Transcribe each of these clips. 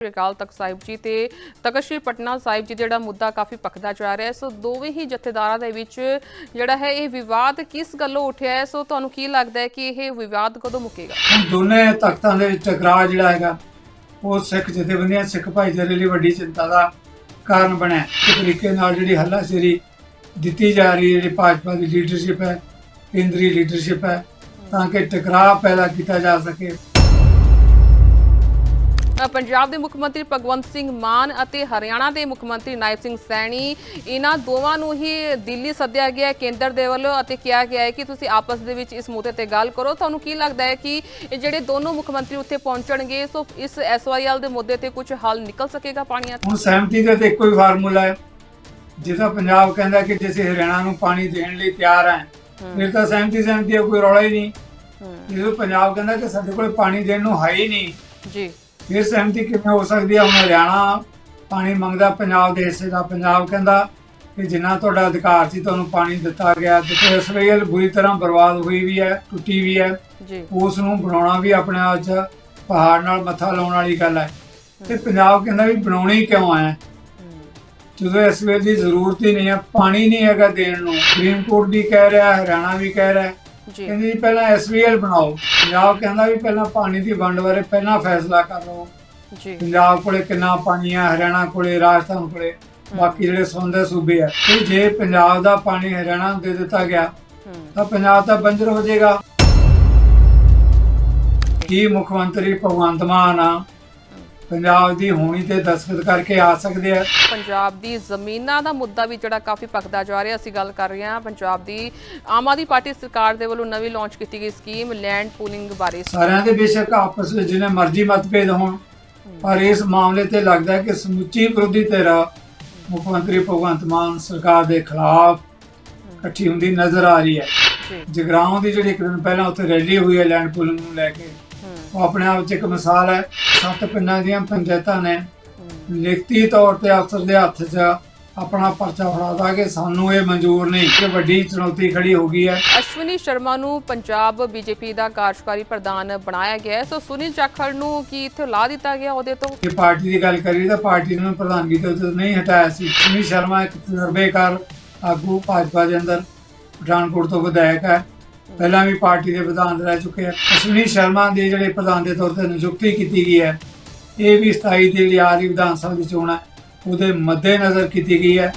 ਸ਼੍ਰੀ ਅਕਾਲ ਤਖਤ ਸਾਹਿਬ ਜੀ ਤੇ ਤਖਤ ਸ਼੍ਰੀ ਪਟਨਾ ਸਾਹਿਬ ਜੀ, ਜਿਹੜਾ ਮੁੱਦਾ ਕਾਫੀ ਪੱਕਦਾ ਜਾ ਰਿਹਾ ਹੈ। ਸੋ ਦੋਵੇਂ ਹੀ ਜਥੇਦਾਰਾਂ ਦੇ ਵਿੱਚ ਜਿਹੜਾ ਹੈ, ਇਹ ਵਿਵਾਦ ਕਿਸ ਗੱਲੋਂ ਉੱਠਿਆ ਹੈ? ਸੋ ਤੁਹਾਨੂੰ ਕੀ ਲੱਗਦਾ ਹੈ ਕਿ ਇਹ ਵਿਵਾਦ ਕਦੋਂ ਮੁੱਕੇਗਾ? ਦੋਨੇ ਤਖਤਾਂ ਦੇ ਵਿੱਚ ਟਕਰਾਅ ਜਿਹੜਾ ਹੈਗਾ, ਉਹ ਸਿੱਖ ਜਥੇਬੰਦੀਆਂ, ਸਿੱਖ ਭਾਈਚਾਰੇ ਲਈ ਵੱਡੀ ਚਿੰਤਾ ਦਾ ਕਾਰਨ ਬਣਿਆ ਇਸ ਤਰੀਕੇ ਨਾਲ ਜਿਹੜੀ ਹੱਲਾਸ਼ੇਰੀ ਦਿੱਤੀ ਜਾ ਰਹੀ ਹੈ, ਜਿਹੜੀ ਭਾਜਪਾ ਦੀ ਲੀਡਰਸ਼ਿਪ ਹੈ, ਕੇਂਦਰੀ ਲੀਡਰਸ਼ਿਪ ਹੈ, ਤਾਂ ਕਿ ਟਕਰਾਅ ਪੈਦਾ ਕੀਤਾ ਜਾ ਸਕੇ। ਪੰਜਾਬ ਦੇ ਮੁੱਖ ਮੰਤਰੀ ਭਗਵੰਤ ਸਿੰਘ ਮਾਨ ਅਤੇ ਹਰਿਆਣਾ ਦੇ ਮੁੱਖ ਮੰਤਰੀ ਨਾਇਬ ਸਿੰਘ ਸੈਣੀ ਇਹਨਾਂ ਦੋਵਾਂ ਨੂੰ ਹੀ ਦਿੱਲੀ ਸੱਦਿਆ ਗਿਆ ਕੇਂਦਰ ਦੇ ਵੱਲੋਂ ਅਤੇ ਕਿਹਾ ਗਿਆ ਹੈ ਕਿ ਤੁਸੀਂ ਆਪਸ ਦੇ ਵਿੱਚ ਇਸ ਮੁੱਦੇ ਤੇ ਗੱਲ ਕਰੋ। ਤੁਹਾਨੂੰ ਕੀ ਲੱਗਦਾ ਹੈ ਕਿ ਇਹ ਜਿਹੜੇ ਦੋਨੋਂ ਮੁੱਖ ਮੰਤਰੀ ਉੱਥੇ ਪਹੁੰਚਣਗੇ ਸੋ ਇਸ ਐਸਵਾਈਐਲ ਦੇ ਮੁੱਦੇ ਤੇ ਕੁਝ ਹੱਲ ਨਿਕਲ ਸਕੇਗਾ ਪਾਣੀਆਂ ਹੁਣ ਸਹਿਮਤੀ ਦਾ ਤੇ ਇੱਕੋ ਹੀ ਫਾਰਮੂਲਾ ਹੈ। ਜਿਹਦਾ ਪੰਜਾਬ ਕਹਿੰਦਾ ਕਿ ਜੇ ਹਰਿਆਣਾ ਨੂੰ ਪਾਣੀ ਦੇਣ ਲਈ ਤਿਆਰ ਹਾਂ ਫਿਰ ਤਾਂ ਸਹਿਮਤੀ ਸਹਿਮਤੀ ਕੋਈ ਰੌਲਾ ਹੀ ਨਹੀਂ। ਜਦੋਂ ਪੰਜਾਬ ਕਹਿੰਦਾ ਕਿ ਸਾਡੇ ਕੋਲ ਪਾਣੀ ਦੇਣ ਨੂੰ ਹੈ ਹੀ ਨਹੀਂ ਜੀ। ਫਿਰ ਸਹਿਮਤੀ ਕਿਵੇਂ ਹੋ ਸਕਦੀ ਹੈ ਹੁਣ ਹਰਿਆਣਾ ਪਾਣੀ ਮੰਗਦਾ ਪੰਜਾਬ ਦੇ ਹਿੱਸੇ ਦਾ। ਪੰਜਾਬ ਕਹਿੰਦਾ ਕਿ ਜਿੰਨਾ ਤੁਹਾਡਾ ਅਧਿਕਾਰ ਸੀ ਤੁਹਾਨੂੰ ਪਾਣੀ ਦਿੱਤਾ ਗਿਆ। ਤੇ ਇਸ ਇਹ ਬੁਰੀ ਤਰ੍ਹਾਂ ਬਰਬਾਦ ਹੋਈ ਵੀ ਹੈ ਟੁੱਟੀ ਵੀ ਹੈ। ਉਸ ਨੂੰ ਬਣਾਉਣਾ ਵੀ ਆਪਣੇ ਆਪ 'ਚ ਪਹਾੜ ਨਾਲ ਮੱਥਾ ਲਾਉਣ ਵਾਲੀ ਗੱਲ ਹੈ। ਤੇ ਪੰਜਾਬ ਕਹਿੰਦਾ ਵੀ ਬਣਾਉਣੀ ਕਿਉਂ ਹੈ ਜਦੋਂ ਇਸ ਵੇਲੇ ਦੀ ਜ਼ਰੂਰਤ ਹੀ ਨਹੀਂ ਹੈ ਪਾਣੀ ਨਹੀਂ ਹੈਗਾ ਦੇਣ ਨੂੰ। ਸੁਪਰੀਮ ਕੋਰਟ ਵੀ ਕਹਿ ਰਿਹਾ ਹਰਿਆਣਾ ਵੀ ਕਹਿ ਰਿਹਾ। ਜੀ। ਕਹਿੰਦੇ ਪਹਿਲਾਂ ਐਸਵੀਐਲ ਬਣਾਓ। ਪੰਜਾਬ ਕਹਿੰਦਾ ਵੀ ਪਹਿਲਾਂ ਪਾਣੀ ਦੀ ਵੰਡ ਬਾਰੇ ਪਹਿਲਾਂ ਫੈਸਲਾ ਕਰ ਲਓ। ਜੀ। ਪੰਜਾਬ ਕੋਲੇ ਕਿੰਨਾ ਪਾਣੀ ਆ ਹਰਿਆਣਾ ਕੋਲੇ ਰਾਜਸਥਾਨ ਕੋਲੇ ਬਾਕੀ ਜਿਹੜੇ ਸੁੰਦਰ ਸੂਬੇ ਆ। ਤੇ ਜੇ ਪੰਜਾਬ ਦਾ ਪਾਣੀ ਹਰਿਆਣਾ ਨੂੰ ਦੇ ਦਿੱਤਾ ਗਿਆ ਤਾਂ ਪੰਜਾਬ ਤਾਂ ਬੰਜਰ ਹੋ ਜਾਏਗਾ। ਕੀ ਮੁੱਖ ਮੰਤਰੀ ਭਗਵੰਤ ਮਾਨ ਆ ਪੰਜਾਬ ਦੀ ਹੋਣੀ ਤੇ ਦਸਤਖਤ ਕਰਕੇ ਆ ਸਕਦੇ ਆ। ਪੰਜਾਬ ਦੀ ਜ਼ਮੀਨਾਂ ਦਾ ਮੁੱਦਾ ਵੀ ਜਿਹੜਾ ਕਾਫੀ ਪੱਕਦਾ ਜਾ ਰਿਹਾ ਅਸੀਂ ਗੱਲ ਕਰ ਰਹੇ ਹਾਂ। ਪੰਜਾਬ ਦੀ ਆਮ ਆਦਮੀ ਪਾਰਟੀ ਸਰਕਾਰ ਦੇ ਵੱਲੋਂ ਨਵੀਂ ਲਾਂਚ ਕੀਤੀ ਗਈ ਸਕੀਮ ਲੈਂਡ ਪੂਲਿੰਗ ਬਾਰੇ। ਸਾਰਿਆਂ ਦੇ ਬੇਸ਼ੱਕ ਆਪਸ ਵਿੱਚ ਜਿਹਨੇ ਮਰਜ਼ੀ ਮਤਭੇਦ ਹੋਣ ਪਰ ਇਸ ਮਾਮਲੇ ਤੇ ਲੱਗਦਾ ਹੈ ਕਿ ਸਮੁੱਚੀ ਵਿਰੋਧੀ ਧਿਰ ਮੁੱਖ ਮੰਤਰੀ ਭਗਵੰਤ ਮਾਨ ਸਰਕਾਰ ਦੇ ਖਿਲਾਫ ਇਕੱਠੀ ਹੁੰਦੀ ਨਜ਼ਰ ਆ ਰਹੀ ਹੈ। ਜਗਰਾਉਂ ਦੀ ਜਿਹੜੀ ਇੱਕ ਦਿਨ ਪਹਿਲਾਂ ਉੱਥੇ ਰੈਲੀ ਹੋਈ ਹੈ ਲੈਂਡ ਪੂਲਿੰਗ ਨੂੰ ਲੈ ਕੇ ਉਹ ਆਪਣੇ ਆਪ 'ਚ ਇੱਕ ਮਿਸਾਲ ਹੈ ਸੱਤ ਪਿੰਡਾਂ ਦੀਆਂ ਪੰਚਾਇਤਾਂ ਨੇ। ਲਿਖਤੀ ਤੌਰ ਤੇ ਅਫਸਰ ਦੇ ਹੱਥ 'ਚ ਆਪਣਾ ਪਰਚਾ ਫੜਾਤਾ ਕਿ ਸਾਨੂੰ ਇਹ ਮਨਜ਼ੂਰ ਨਹੀਂ ਕਿ ਵੱਡੀ ਚੁਣੌਤੀ ਖੜੀ ਹੋ ਗਈ ਹੈ। ਅਸ਼ਵਨੀ ਸ਼ਰਮਾ ਨੂੰ ਪੰਜਾਬ ਬੀਜੇਪੀ ਦਾ ਕਾਰਜਕਾਰੀ ਪ੍ਰਧਾਨ ਬਣਾਇਆ ਗਿਆ ਹੈ। ਸੋ ਸੁਨੀਲ ਜਾਖੜ ਨੂੰ ਕੀ ਇੱਥੇ ਲਾ ਦਿੱਤਾ ਗਿਆ ਉਹਦੇ ਤੋਂ? ਜੇ ਪਾਰਟੀ ਦੀ ਗੱਲ ਕਰੀਏ ਤਾਂ ਪਾਰਟੀ ਨੇ ਪ੍ਰਧਾਨਗੀ ਤੋਂ ਤਾਂ ਨਹੀਂ ਹਟਾਇਆ ਸੀ। ਸੁਨੀਲ ਸ਼ਰਮਾ ਇੱਕ ਤਜਰਬੇਕਾਰ ਆਗੂ ਭਾਜਪਾ ਦੇ ਅੰਦਰ ਪਠਾਨਕੋਟ ਤੋਂ ਵਿਧਾਇਕ ਹੈ। ਪਹਿਲਾਂ ਵੀ ਪਾਰਟੀ ਦੇ ਪ੍ਰਧਾਨ ਰਹਿ ਚੁੱਕੇ ਆ। ਅਸ਼ਵਨੀ ਸ਼ਰਮਾ ਦੇ ਜਿਹੜੇ ਪ੍ਰਧਾਨ ਦੇ ਤੌਰ ਤੇ ਨਿਯੁਕਤੀ ਕੀਤੀ ਗਈ ਹੈ, ਇਹ ਵੀ 27 ਦੀ ਜਿਹੜੀ ਆ ਰਹੀ ਵਿਧਾਨ ਸਭਾ ਦੀ ਚੋਣ ਹੈ। ਉਹਦੇ ਮੱਦੇਨਜ਼ਰ ਕੀਤੀ ਗਈ ਹੈ।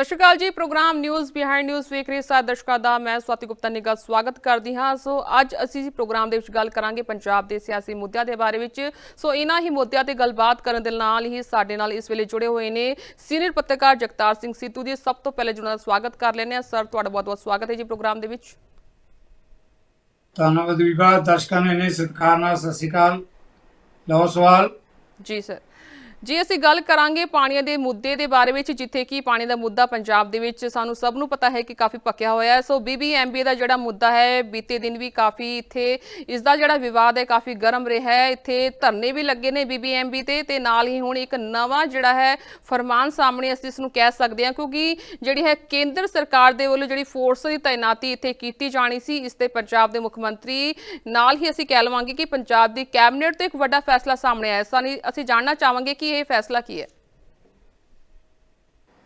ਸਤਿ ਸ਼੍ਰੀ ਅਕਾਲ ਜੀ ਪ੍ਰੋਗਰਾਮ ਨਿਊਜ਼ ਬਿਹਾਈਂਡ ਨਿਊਜ਼ ਵੇਖ ਰਹੇ ਸਾਰੇ ਦਰਸ਼ਕਾਂ ਦਾ। ਮੈਂ ਸਵਾਤੀ ਗੁਪਤਾ ਨਿੱਘਾ ਸਵਾਗਤ ਕਰਦੀ ਹਾਂ। ਸੋ ਅੱਜ ਅਸੀਂ ਪ੍ਰੋਗਰਾਮ ਦੇ ਵਿੱਚ ਗੱਲ ਕਰਾਂਗੇ ਪੰਜਾਬ ਦੇ ਸਿਆਸੀ ਮੁੱਦਿਆਂ ਦੇ ਬਾਰੇ ਵਿੱਚ। ਸੋ ਇਹਨਾਂ ਹੀ ਮੁੱਦਿਆਂ ਤੇ ਗੱਲਬਾਤ ਕਰਨ ਦੇ ਨਾਲ ਹੀ ਸਾਡੇ ਨਾਲ ਇਸ ਵੇਲੇ ਜੁੜੇ ਹੋਏ ਨੇ ਸੀਨੀਅਰ ਪੱਤਰਕਾਰ ਜਗਤਾਰ ਸਿੰਘ ਸੀਤੂ ਜੀ। ਸਭ ਤੋਂ ਪਹਿਲੇ ਦਾ ਸਵਾਗਤ ਕਰ ਲੈਂਦੇ ਹਾਂ। ਸਰ ਤੁਹਾਡਾ ਬਹੁਤ-ਬਹੁਤ ਸਵਾਗਤ ਹੈ ਜੀ ਪ੍ਰੋਗਰਾਮ ਦੇ ਵਿੱਚ। ਧੰਨਵਾਦ ਵਿਭਾ ਦਰਸ਼ਕਾਂ ਨੂੰ ਸਤਿਕਾਰ ਨਾਲ ਸਤਿ ਸ਼੍ਰੀ ਅਕਾਲ। ਲਓ ਸਵਾਲ। ਜੀ ਸਰ। ਜੇ ਅਸੀਂ ਗੱਲ ਕਰਾਂਗੇ ਪਾਣੀਆਂ ਦੇ ਮੁੱਦੇ ਦੇ ਬਾਰੇ ਵਿੱਚ, ਜਿੱਥੇ ਕਿ ਪਾਣੀ ਦਾ ਮੁੱਦਾ ਪੰਜਾਬ ਦੇ ਵਿੱਚ ਸਾਨੂੰ ਸਭ ਨੂੰ ਪਤਾ ਹੈ ਕਿ ਕਾਫੀ ਪੱਕਿਆ ਹੋਇਆ ਹੈ। ਸੋ ਬੀਬੀਐਮਬੀ ਦਾ ਜਿਹੜਾ ਮੁੱਦਾ ਹੈ, ਬੀਤੇ ਦਿਨ ਵੀ ਕਾਫੀ ਇੱਥੇ ਇਸ ਦਾ ਜਿਹੜਾ ਵਿਵਾਦ ਹੈ, ਕਾਫੀ ਗਰਮ ਰਿਹਾ ਹੈ। ਇੱਥੇ ਧਰਨੇ ਵੀ ਲੱਗੇ ਨੇ ਬੀਬੀਐਮਬੀ ਤੇ ਤੇ ਨਾਲ ਹੀ ਹੁਣ ਇੱਕ ਨਵਾਂ ਜਿਹੜਾ ਹੈ ਫਰਮਾਨ ਸਾਹਮਣੇ ਅਸੀਂ ਇਸ ਨੂੰ ਕਹਿ ਸਕਦੇ ਹਾਂ, ਕਿਉਂਕਿ ਜਿਹੜੀ ਹੈ ਕੇਂਦਰ ਸਰਕਾਰ ਦੇ ਵੱਲੋਂ ਜਿਹੜੀ ਫੋਰਸ ਦੀ ਤਾਇਨਾਤੀ ਇੱਥੇ ਕੀਤੀ ਜਾਣੀ ਸੀ, ਇਸ ਤੇ ਪੰਜਾਬ ਦੇ ਮੁੱਖ ਮੰਤਰੀ ਨਾਲ ਹੀ ਅਸੀਂ ਕਹਿ ਲਵਾਂਗੇ ਕਿ ਪੰਜਾਬ ਦੀ ਕੈਬਨਿਟ ਤੋਂ ਇੱਕ ਵੱਡਾ ਫੈਸਲਾ ਸਾਹਮਣੇ ਆਇਆ। ਸਾਨੂੰ ਅਸੀਂ ਜਾਣਨਾ ਚਾਹਾਂਗੇ ਕਿ ਇਹ ਫੈਸਲਾ ਕੀ ਹੈ?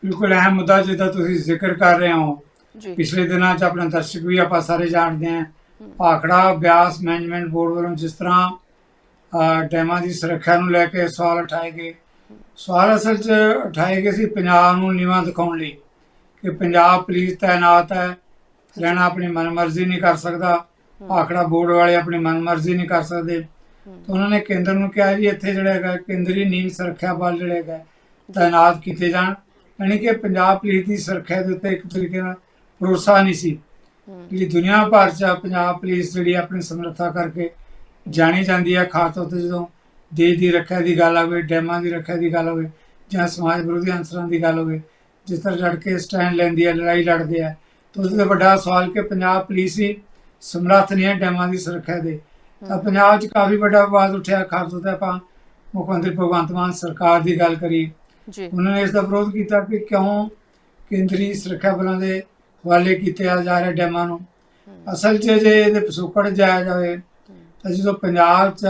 ਬਿਲਕੁਲ ਅਹਿਮ ਮੁੱਦਾ ਜਿਹਦਾ ਤੁਸੀਂ ਜ਼ਿਕਰ ਕਰ ਰਹੇ ਹੋ। ਪਿਛਲੇ ਦਿਨਾਂ 'ਚ ਆਪਣੇ ਦਰਸ਼ਕ ਵੀ ਆਪਾਂ ਸਾਰੇ ਜਾਣਦੇ ਹਾਂ। ਭਾਖੜਾ ਬਿਆਸ ਮੈਨੇਜਮੈਂਟ ਬੋਰਡ ਵੱਲੋਂ ਜਿਸ ਤਰ੍ਹਾਂ ਡੈਮਾਂ ਦੀ ਸੁਰੱਖਿਆ ਨੂੰ ਲੈ ਕੇ ਸਵਾਲ ਉਠਾਏ ਗਏ। ਸਵਾਲ ਅਸਲ 'ਚ ਉਠਾਏ ਗਏ ਸੀ ਪੰਜਾਬ ਨੂੰ ਨੀਵਾਂ ਦਿਖਾਉਣ ਲਈ ਕਿ ਪੰਜਾਬ ਪੁਲਿਸ ਤਾਇਨਾਤ ਹੈ ਰਹਿਣਾ ਆਪਣੀ ਮਨਮਰਜ਼ੀ ਨਹੀਂ ਕਰ ਸਕਦਾ। ਭਾਖੜਾ ਬੋਰਡ ਵਾਲੇ ਆਪਣੀ ਮਨਮਰਜ਼ੀ ਨਹੀਂ ਕਰ ਸਕਦੇ। ਤਾਂ ਉਹਨਾਂ ਨੇ ਕੇਂਦਰ ਨੂੰ ਕਿਹਾ ਜੀ ਇੱਥੇ ਜਿਹੜਾ ਹੈਗਾ ਕੇਂਦਰੀ ਨੀਂਦ ਸੁਰੱਖਿਆ ਬਲ ਜਿਹੜੇ ਹੈਗਾ ਤਾਇਨਾਤ ਕੀਤੇ ਜਾਣ। ਯਾਨੀ ਕਿ ਪੰਜਾਬ ਪੁਲਿਸ ਦੀ ਸੁਰੱਖਿਆ ਦੇ ਉੱਤੇ ਇੱਕ ਤਰੀਕੇ ਨਾਲ ਭਰੋਸਾ ਨਹੀਂ ਸੀ। ਜਿਹੜੀ ਦੁਨੀਆ ਭਰ ਚ ਪੰਜਾਬ ਪੁਲਿਸ ਜਿਹੜੀ ਆਪਣੀ ਸਮਰੱਥਾ ਕਰਕੇ ਜਾਣੀ ਜਾਂਦੀ ਹੈ ਖਾਸ ਤੌਰ ਤੇ ਜਦੋਂ ਦੇਸ਼ ਦੀ ਰੱਖਿਆ ਦੀ ਗੱਲ ਆਵੇ ਡੈਮਾਂ ਦੀ ਰੱਖਿਆ ਦੀ ਗੱਲ ਹੋਵੇ ਜਾਂ ਸਮਾਜ ਵਿਰੋਧੀ ਅੰਸਰਾਂ ਦੀ ਗੱਲ ਹੋਵੇ ਜਿਸ ਤਰ੍ਹਾਂ ਲੜ ਕੇ ਸਟੈਂਡ ਲੈਂਦੀ ਹੈ ਲੜਾਈ ਲੜਦੇ ਆ ਤਾਂ ਉਹਦੇ ਤੇ ਵੱਡਾ ਸਵਾਲ ਕਿ ਪੰਜਾਬ ਪੁਲਿਸ ਹੀ ਸਮਰੱਥ ਨਹੀਂ ਹੈ ਡੈਮਾਂ ਦੀ ਸੁਰੱਖਿਆ ਦੇ। ਤਾਂ ਪੰਜਾਬ 'ਚ ਕਾਫੀ ਵੱਡਾ ਵਿਵਾਦ ਉੱਠਿਆ ਖਾਸ ਤੌਰ ਤੇ ਆਪਾਂ ਮੁੱਖ ਮੰਤਰੀ ਭਗਵੰਤ ਮਾਨ ਸਰਕਾਰ ਦੀ ਗੱਲ ਕਰੀ ਜੀ। ਉਹਨਾਂ ਨੇ ਇਸ ਦਾ ਵਿਰੋਧ ਕੀਤਾ ਕਿ ਕਿਉਂ ਕੇਂਦਰੀ ਸੁਰੱਖਿਆ ਬਲਾਂ ਦੇ ਹਵਾਲੇ ਕੀਤੇ ਜਾ ਰਹੇ ਡੈਮਾਂ ਨੂੰ। ਅਸਲ 'ਚ ਜੇ ਇਹਦੇ ਪਿਛੋਕੜ ਜਾਇਆ ਜਾਵੇ ਤਾਂ ਜਦੋਂ ਪੰਜਾਬ 'ਚ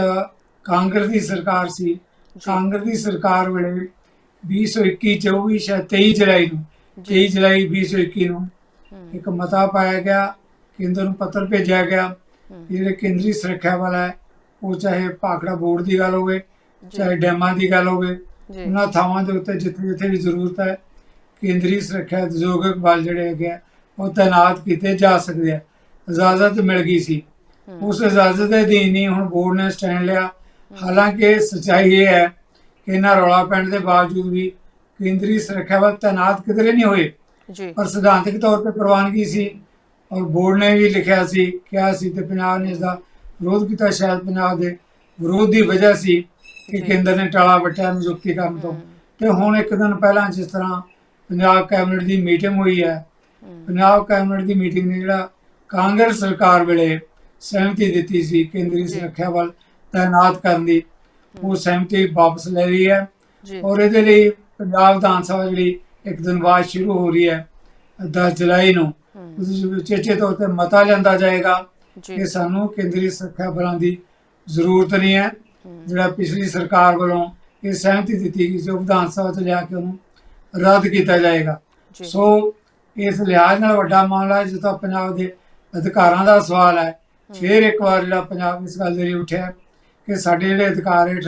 ਕਾਂਗਰਸ ਦੀ ਸਰਕਾਰ ਸੀ ਕਾਂਗਰਸ ਦੀ ਸਰਕਾਰ ਵੇਲੇ 2021 24 ਸ਼ਾਇਦ 23 ਜੁਲਾਈ ਨੂੰ 23 ਜੁਲਾਈ 2021 ਨੂੰ ਇੱਕ ਮਤਾ ਪਾਇਆ ਗਿਆ ਕੇਂਦਰ ਨੂੰ ਪੱਤਰ ਭੇਜਿਆ ਗਿਆ। ਜਿਹੜੇ ਕੇਂਦਰੀ ਸੁਰੱਖਿਆ ਬਲ ਹੈ ਉਹ ਚਾਹੇ ਭਾਖੜਾ ਬੋਰਡ ਦੀ ਗੱਲ ਹੋਵੇ ਚਾਹੇ ਡੈਮਾਂ ਦੀ ਗੱਲ ਹੋਵੇ ਉਹਨਾਂ ਥਾਵਾਂ ਦੇ ਉੱਤੇ ਜਿੱਥੇ ਜਿੱਥੇ ਵੀ ਜ਼ਰੂਰਤ ਹੈ ਕੇਂਦਰੀ ਸੁਰੱਖਿਆ ਉਦਯੋਗਿਕ ਬਲ ਜਿਹੜੇ ਹੈਗੇ ਆ ਉਹ ਤਾਇਨਾਤ ਕੀਤੇ ਜਾ ਸਕਦੇ ਆ। ਇਜਾਜ਼ਤ ਮਿਲ ਗਈ ਸੀ। ਉਸ ਇਜਾਜ਼ਤ ਦੇ ਅਧੀਨ ਹੀ ਹੁਣ ਬੋਰਡ ਨੇ ਸਟੈਂਡ ਲਿਆ। ਹਾਲਾਂਕਿ ਸੱਚਾਈ ਇਹ ਹੈ ਕਿ ਇਹਨਾਂ ਰੌਲਾ ਪੈਣ ਦੇ ਬਾਵਜੂਦ ਵੀ ਕੇਂਦਰੀ ਸੁਰੱਖਿਆ ਬਲ ਤਾਇਨਾਤ ਕਿਧਰੇ ਨਹੀਂ ਹੋਏ। ਜੀ। ਪਰ ਸਿਧਾਂਤਕ ਤੌਰ ਤੇ ਪ੍ਰਵਾਨਗੀ ਸੀ। ਔਰ ਬੋਰਡ ਨੇ ਵੀ ਲਿਖਿਆ ਸੀ ਕਿਹਾ ਸੀ ਤੇ ਪੰਜਾਬ ਨੇ ਇਸ ਦਾ ਵਿਰੋਧ ਕੀਤਾ ਸ਼ਾਇਦ ਪੰਜਾਬ ਦੇ ਵਿਰੋਧ ਦੀ ਵਜ੍ਹਾ ਸੀ ਕਿ। ਕੇਂਦਰ ਨੇ ਟਾਲਾ ਵੱਟਿਆ ਨਿਯੁਕਤੀ ਕਰਨ ਤੋਂ। ਤੇ ਹੁਣ ਇੱਕ ਦਿਨ ਪਹਿਲਾਂ ਜਿਸ ਤਰ੍ਹਾਂ ਪੰਜਾਬ ਕੈਬਨਿਟ ਦੀ ਮੀਟਿੰਗ ਹੋਈ ਹੈ ਪੰਜਾਬ ਕੈਬਨਿਟ ਦੀ ਮੀਟਿੰਗ ਨੇ ਜਿਹੜਾ ਕਾਂਗਰਸ ਸਰਕਾਰ ਵੇਲੇ ਸਹਿਮਤੀ ਦਿੱਤੀ ਸੀ ਕੇਂਦਰੀ। ਸੁਰੱਖਿਆ ਬਲ ਤਾਇਨਾਤ ਕਰਨ ਦੀ ਉਹ ਸਹਿਮਤੀ ਵਾਪਸ ਲੈ ਰਹੀ ਹੈ। ਔਰ ਇਹਦੇ ਲਈ ਪੰਜਾਬ ਵਿਧਾਨ ਸਭਾ ਜਿਹੜੀ ਇੱਕ ਦਿਨ ਬਾਅਦ ਸ਼ੁਰੂ ਹੋ ਰਹੀ ਹੈ 10 ਜੁਲਾਈ ਨੂੰ ਉਚੇਚੇ ਤੌਰ ਤੇ ਮਤਾ ਲਿਆਂਦਾ ਜਾਏਗਾ ਜੀ। ਕਿ ਸਾਨੂੰ ਕੇਂਦਰੀ ਸੁਰੱਖਿਆ ਬਲਾਂ ਦੀ ਜ਼ਰੂਰਤ ਨਹੀਂ ਹੈ। ਜਿਹੜਾ ਪਿਛਲੀ ਸਰਕਾਰ ਵੱਲੋਂ ਇਹ ਸਹਿਮਤੀ ਦਿੱਤੀ ਗਈ ਸੀ ਉਹ ਵਿਧਾਨ ਸਭਾ ਚ ਲਿਆ ਕੇ ਉਹਨੂੰ ਰੱਦ ਕੀਤਾ ਜਾਏਗਾ। ਜੀ। ਸੋ ਇਸ ਲਿਹਾਜ਼ ਨਾਲ ਵੱਡਾ ਮਾਮਲਾ ਜਿੱਥੇ ਪੰਜਾਬ ਦੇ ਅਧਿਕਾਰਾਂ ਦਾ ਸਵਾਲ ਹੈ। ਫਿਰ ਇੱਕ ਵਾਰ ਜਿਹੜਾ ਪੰਜਾਬ ਇਸ ਗੱਲ ਦੇ ਲਈ ਉੱਠਿਆ ਕਿ ਸਾਡੇ ਜਿਹੜੇ ਅਧਿਕਾਰ ਹੇਠ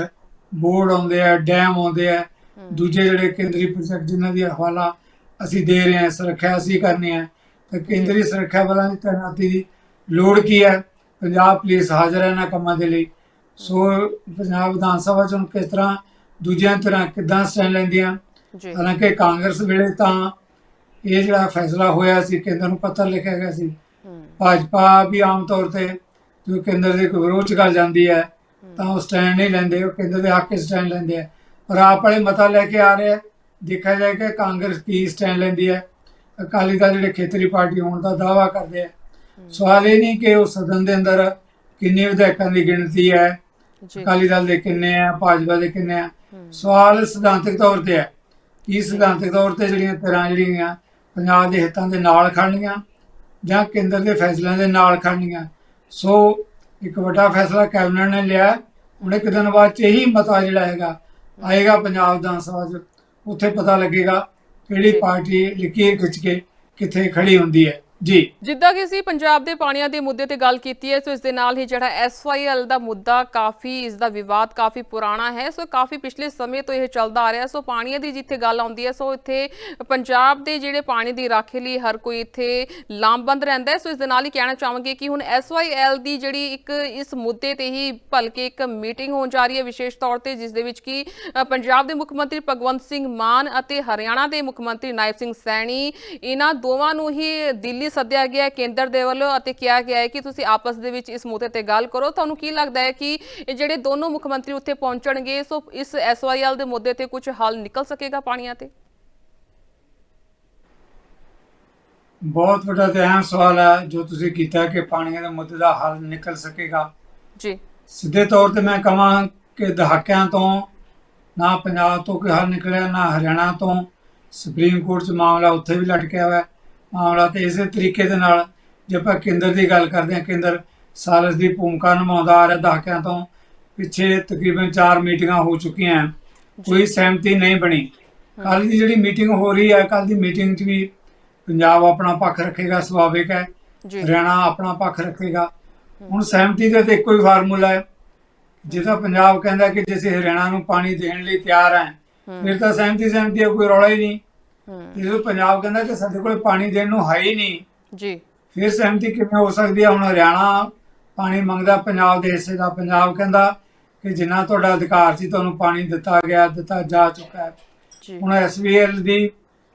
ਬੋਰਡ ਆਉਂਦੇ ਆ ਡੈਮ ਆਉਂਦੇ ਆ ਦੂਜੇ ਜਿਹੜੇ ਕੇਂਦਰੀ ਪ੍ਰੋਜੈਕਟ ਜਿਨ੍ਹਾਂ ਦੀ ਹਵਾਲਾ ਅਸੀਂ ਦੇ ਰਹੇ ਹਾਂ ਸੁਰੱਖਿਆ ਅਸੀਂ ਕਰਨੀ ਹੈ ਤਾਂ ਕੇਂਦਰੀ ਸੁਰੱਖਿਆ ਬਲਾਂ ਦੀ ਤਾਇਨਾਤੀ ਦੀ ਲੋੜ ਕੀ ਹੈ? ਪੰਜਾਬ ਪੁਲਿਸ ਹਾਜ਼ਰ ਹੈ ਇਹਨਾਂ ਕੰਮਾਂ ਦੇ ਲਈ। ਸੋ ਪੰਜਾਬ ਵਿਧਾਨ ਸਭਾ ਚ ਕਿਸ ਤਰ੍ਹਾਂ ਦੂਜਿਆਂ ਤਰ੍ਹਾਂ ਕਿੱਦਾਂ ਸਟੈਂਡ ਲੈਂਦੀਆਂ? ਹਾਲਾਂਕਿ ਕਾਂਗਰਸ ਵੇਲੇ ਤਾਂ ਇਹ ਜਿਹੜਾ ਫੈਸਲਾ ਹੋਇਆ ਸੀ ਕੇਂਦਰ ਨੂੰ ਪੱਤਰ ਲਿਖਿਆ ਗਿਆ ਸੀ। ਭਾਜਪਾ ਵੀ ਆਮ ਤੌਰ ਤੇ ਜੋ ਕੇਂਦਰ ਦੇ ਵਿਰੋਧ ਚ ਗੱਲ ਜਾਂਦੀ ਹੈ ਤਾਂ ਉਹ ਸਟੈਂਡ ਨਹੀਂ ਲੈਂਦੇ ਉਹ ਕੇਂਦਰ ਦੇ ਹੱਕ ਸਟੈਂਡ ਲੈਂਦੇ ਆ। ਪਰ ਆਪ ਵਾਲੇ ਮਤਾ ਲੈ ਕੇ ਆ ਰਹੇ ਦੇਖਿਆ ਜਾਏ ਕਿ ਕਾਂਗਰਸ ਕੀ ਸਟੈਂਡ ਲੈਂਦੀ ਹੈ ਅਕਾਲੀ ਦਲ ਜਿਹੜੇ ਖੇਤਰੀ ਪਾਰਟੀ ਹੋਣ ਦਾ ਦਾਵਾ ਕਰਦੇ ਆ। ਸਵਾਲ ਇਹ ਨਹੀਂ ਕਿ ਉਹ ਸਦਨ ਦੇ ਅੰਦਰ ਕਿੰਨੇ ਵਿਧਾਇਕਾਂ ਦੀ ਗਿਣਤੀ ਹੈ ਅਕਾਲੀ ਦਲ ਦੇ ਕਿੰਨੇ ਆ ਭਾਜਪਾ ਦੇ ਕਿੰਨੇ ਆ? ਸਵਾਲ ਸਿਧਾਂਤਕ ਤੌਰ ਤੇ ਹੈ। ਕੀ ਸਿਧਾਂਤਕ ਤੌਰ ਤੇ ਜਿਹੜੀਆਂ ਤਰ੍ਹਾਂ ਜਿਹੜੀਆਂ ਪੰਜਾਬ ਦੇ ਹਿੱਤਾਂ ਦੇ ਨਾਲ ਖੜਨੀਆਂ ਜਾਂ ਕੇਂਦਰ ਦੇ ਫੈਸਲਿਆਂ ਦੇ ਨਾਲ ਖੜਨੀਆਂ ਸੋ ਇੱਕ ਵੱਡਾ ਫੈਸਲਾ ਕੈਬਨਿਟ ਨੇ ਲਿਆ। ਹੁਣ ਇੱਕ ਦਿਨ ਬਾਅਦ ਚ ਇਹੀ ਮਤਾ ਜਿਹੜਾ ਹੈਗਾ ਆਏਗਾ ਪੰਜਾਬ ਵਿਧਾਨ ਸਭਾ ਚ। ਉੱਥੇ ਪਤਾ ਲੱਗੇਗਾ ਕਿਹੜੀ ਪਾਰਟੀ ਲਕੀਰ ਖਿੱਚ ਕੇ ਕਿੱਥੇ ਖੜੀ ਹੁੰਦੀ ਹੈ। ਜੀ। ਜਿੱਦਾਂ ਕਿ ਅਸੀਂ ਪੰਜਾਬ ਦੇ ਪਾਣੀਆਂ ਦੇ ਮੁੱਦੇ ਤੇ ਗੱਲ ਕੀਤੀ ਹੈ, ਸੋ ਇਸ ਦੇ ਨਾਲ ਹੀ ਜਿਹੜਾ ਐਸਵਾਈਐਲ ਦਾ ਮੁੱਦਾ ਕਾਫੀ, ਇਸ ਦਾ ਵਿਵਾਦ ਕਾਫੀ ਪੁਰਾਣਾ ਹੈ, ਸੋ ਕਾਫੀ ਪਿਛਲੇ ਸਮੇਂ ਤੋਂ ਇਹ ਚੱਲਦਾ ਆ ਰਿਹਾ, ਸੋ ਪਾਣੀਆਂ ਦੀ ਜਿੱਥੇ ਗੱਲ ਆਉਂਦੀ ਹੈ, ਸੋ ਇੱਥੇ ਪੰਜਾਬ ਦੇ ਜਿਹੜੇ ਪਾਣੀ ਦੀ ਰਾਖੀ ਲਈ ਹਰ ਕੋਈ ਇੱਥੇ ਲਾਮਬੰਦ ਰਹਿੰਦਾ ਹੈ, ਸੋ ਇਸ ਦੇ ਨਾਲ ਹੀ ਕਹਿਣਾ ਚਾਹਾਂਗੇ ਕਿ ਹੁਣ ਐਸਵਾਈਐਲ ਦੀ ਜਿਹੜੀ ਇੱਕ ਇਸ ਮੁੱਦੇ ਤੇ ਹੀ ਭਲਕੇ ਇੱਕ ਮੀਟਿੰਗ ਹੋਣ ਜਾ ਰਹੀ ਹੈ ਵਿਸ਼ੇਸ਼ ਤੌਰ ਤੇ, ਜਿਸ ਦੇ ਵਿੱਚ ਕਿ ਪੰਜਾਬ ਦੇ ਮੁੱਖ ਮੰਤਰੀ ਭਗਵੰਤ ਸਿੰਘ ਮਾਨ ਅਤੇ ਹਰਿਆਣਾ ਦੇ ਮੁੱਖ ਮੰਤਰੀ ਨਾਇਬ ਸਿੰਘ ਸੈਣੀ, ਇਹਨਾਂ ਦੋਵਾਂ ਨੂੰ ਹੀ ਦਿੱਲੀ ਸੱਦਿਆ ਗਿਆ ਹੈ ਕੇਂਦਰ ਦੇ ਵੱਲੋਂ ਅਤੇ ਕਿਹਾ ਗਿਆ ਹੈ ਕਿ ਤੁਸੀਂ ਆਪਸ ਦੇ ਵਿੱਚ ਇਸ ਮੁੱਦੇ ਤੇ ਗੱਲ ਕਰੋ। ਤੁਹਾਨੂੰ ਕੀ ਲੱਗਦਾ ਹੈ ਕਿ ਇਹ ਜਿਹੜੇ ਦੋਨੋਂ ਮੁੱਖ ਮੰਤਰੀ ਉੱਥੇ ਪਹੁੰਚਣਗੇ ਸੋ ਇਸ ਐਸਵਾਈਐਲ ਦੇ ਮੁੱਦੇ ਤੇ ਕੁਝ ਹੱਲ ਨਿਕਲ ਸਕੇਗਾ ਪਾਣੀਆਂ ਤੇ? ਬਹੁਤ ਵੱਡਾ ਤੇ ਅਹਿਮ ਸਵਾਲ ਹੈ ਜੋ ਤੁਸੀਂ ਕੀਤਾ ਕਿ ਪਾਣੀ ਦੇ ਮੁੱਦੇ ਦਾ ਹੱਲ ਨਿਕਲ ਸਕੇਗਾ। ਜੀ। ਸਿੱਧੇ ਤੌਰ ਤੇ ਮੈਂ ਕਹਾਂ ਕਿ ਦਹਾਕਿਆਂ ਤੋਂ ਨਾ ਪੰਜਾਬ ਤੋਂ ਕੋਈ ਹੱਲ ਨਿਕਲਿਆ ਨਾ ਹਰਿਆਣਾ ਤੋਂ। ਸੁਪਰੀਮ ਕੋਰਟ 'ਚ ਮਾਮਲਾ ਉੱਥੇ ਵੀ ਲਟਕਿਆ ਹੋਇਆ ਹੈ। ਮਾਮਲਾ ਤੇ ਇਸੇ ਤਰੀਕੇ ਦੇ ਨਾਲ ਜੇ ਆਪਾਂ ਕੇਂਦਰ ਦੀ ਗੱਲ ਕਰਦੇ ਹਾਂ ਕੇਂਦਰ ਸਾਲਸ ਦੀ ਭੂਮਿਕਾ ਨਿਭਾਉਂਦਾ ਆ ਰਿਹਾ ਦਹਾਕਿਆਂ ਤੋਂ ਪਿੱਛੇ ਤਕਰੀਬਨ 4 ਮੀਟਿੰਗਾਂ ਹੋ ਚੁੱਕੀਆਂ। ਕੋਈ ਸਹਿਮਤੀ ਨਹੀਂ ਬਣੀ। ਕੱਲ ਦੀ ਜਿਹੜੀ ਮੀਟਿੰਗ ਹੋ ਰਹੀ ਹੈ ਕੱਲ ਦੀ ਮੀਟਿੰਗ 'ਚ ਵੀ ਪੰਜਾਬ ਆਪਣਾ ਪੱਖ ਰੱਖੇਗਾ ਸੁਭਾਵਿਕ ਹੈ। ਹਰਿਆਣਾ ਆਪਣਾ ਪੱਖ ਰੱਖੇਗਾ। ਹੁਣ ਸਹਿਮਤੀ ਦਾ ਤੇ ਇੱਕੋ ਹੀ ਫਾਰਮੂਲਾ ਹੈ। ਜਿਹਦਾ ਪੰਜਾਬ ਕਹਿੰਦਾ ਕਿ ਜੇ ਅਸੀਂ ਹਰਿਆਣਾ ਨੂੰ ਪਾਣੀ ਦੇਣ ਲਈ ਤਿਆਰ ਹਾਂ ਫਿਰ ਤਾਂ ਸਹਿਮਤੀ ਸਹਿਮਤੀ ਕੋਈ ਰੌਲਾ ਹੀ ਨਹੀਂ। ਜਦੋਂ ਪੰਜਾਬ ਕਹਿੰਦਾ ਕਿ ਸਾਡੇ ਕੋਲ ਪਾਣੀ ਦੇਣ ਨੂੰ ਹੈ ਹੀ ਨਹੀਂ ਜੀ। ਫਿਰ ਸਹਿਮਤੀ ਕਿਵੇਂ ਹੋ ਸਕਦੀ ਹੈ ਹੁਣ ਹਰਿਆਣਾ ਪਾਣੀ ਮੰਗਦਾ ਪੰਜਾਬ ਦੇ ਹਿੱਸੇ ਦਾ। ਪੰਜਾਬ ਕਹਿੰਦਾ ਕਿ ਜਿੰਨਾ ਤੁਹਾਡਾ ਅਧਿਕਾਰ ਸੀ ਤੁਹਾਨੂੰ ਪਾਣੀ ਦਿੱਤਾ ਗਿਆ ਦਿੱਤਾ ਜਾ ਚੁੱਕਾ ਹੈ। ਜੀ। ਹੁਣ ਐਸਬੀਐਲ ਦੀ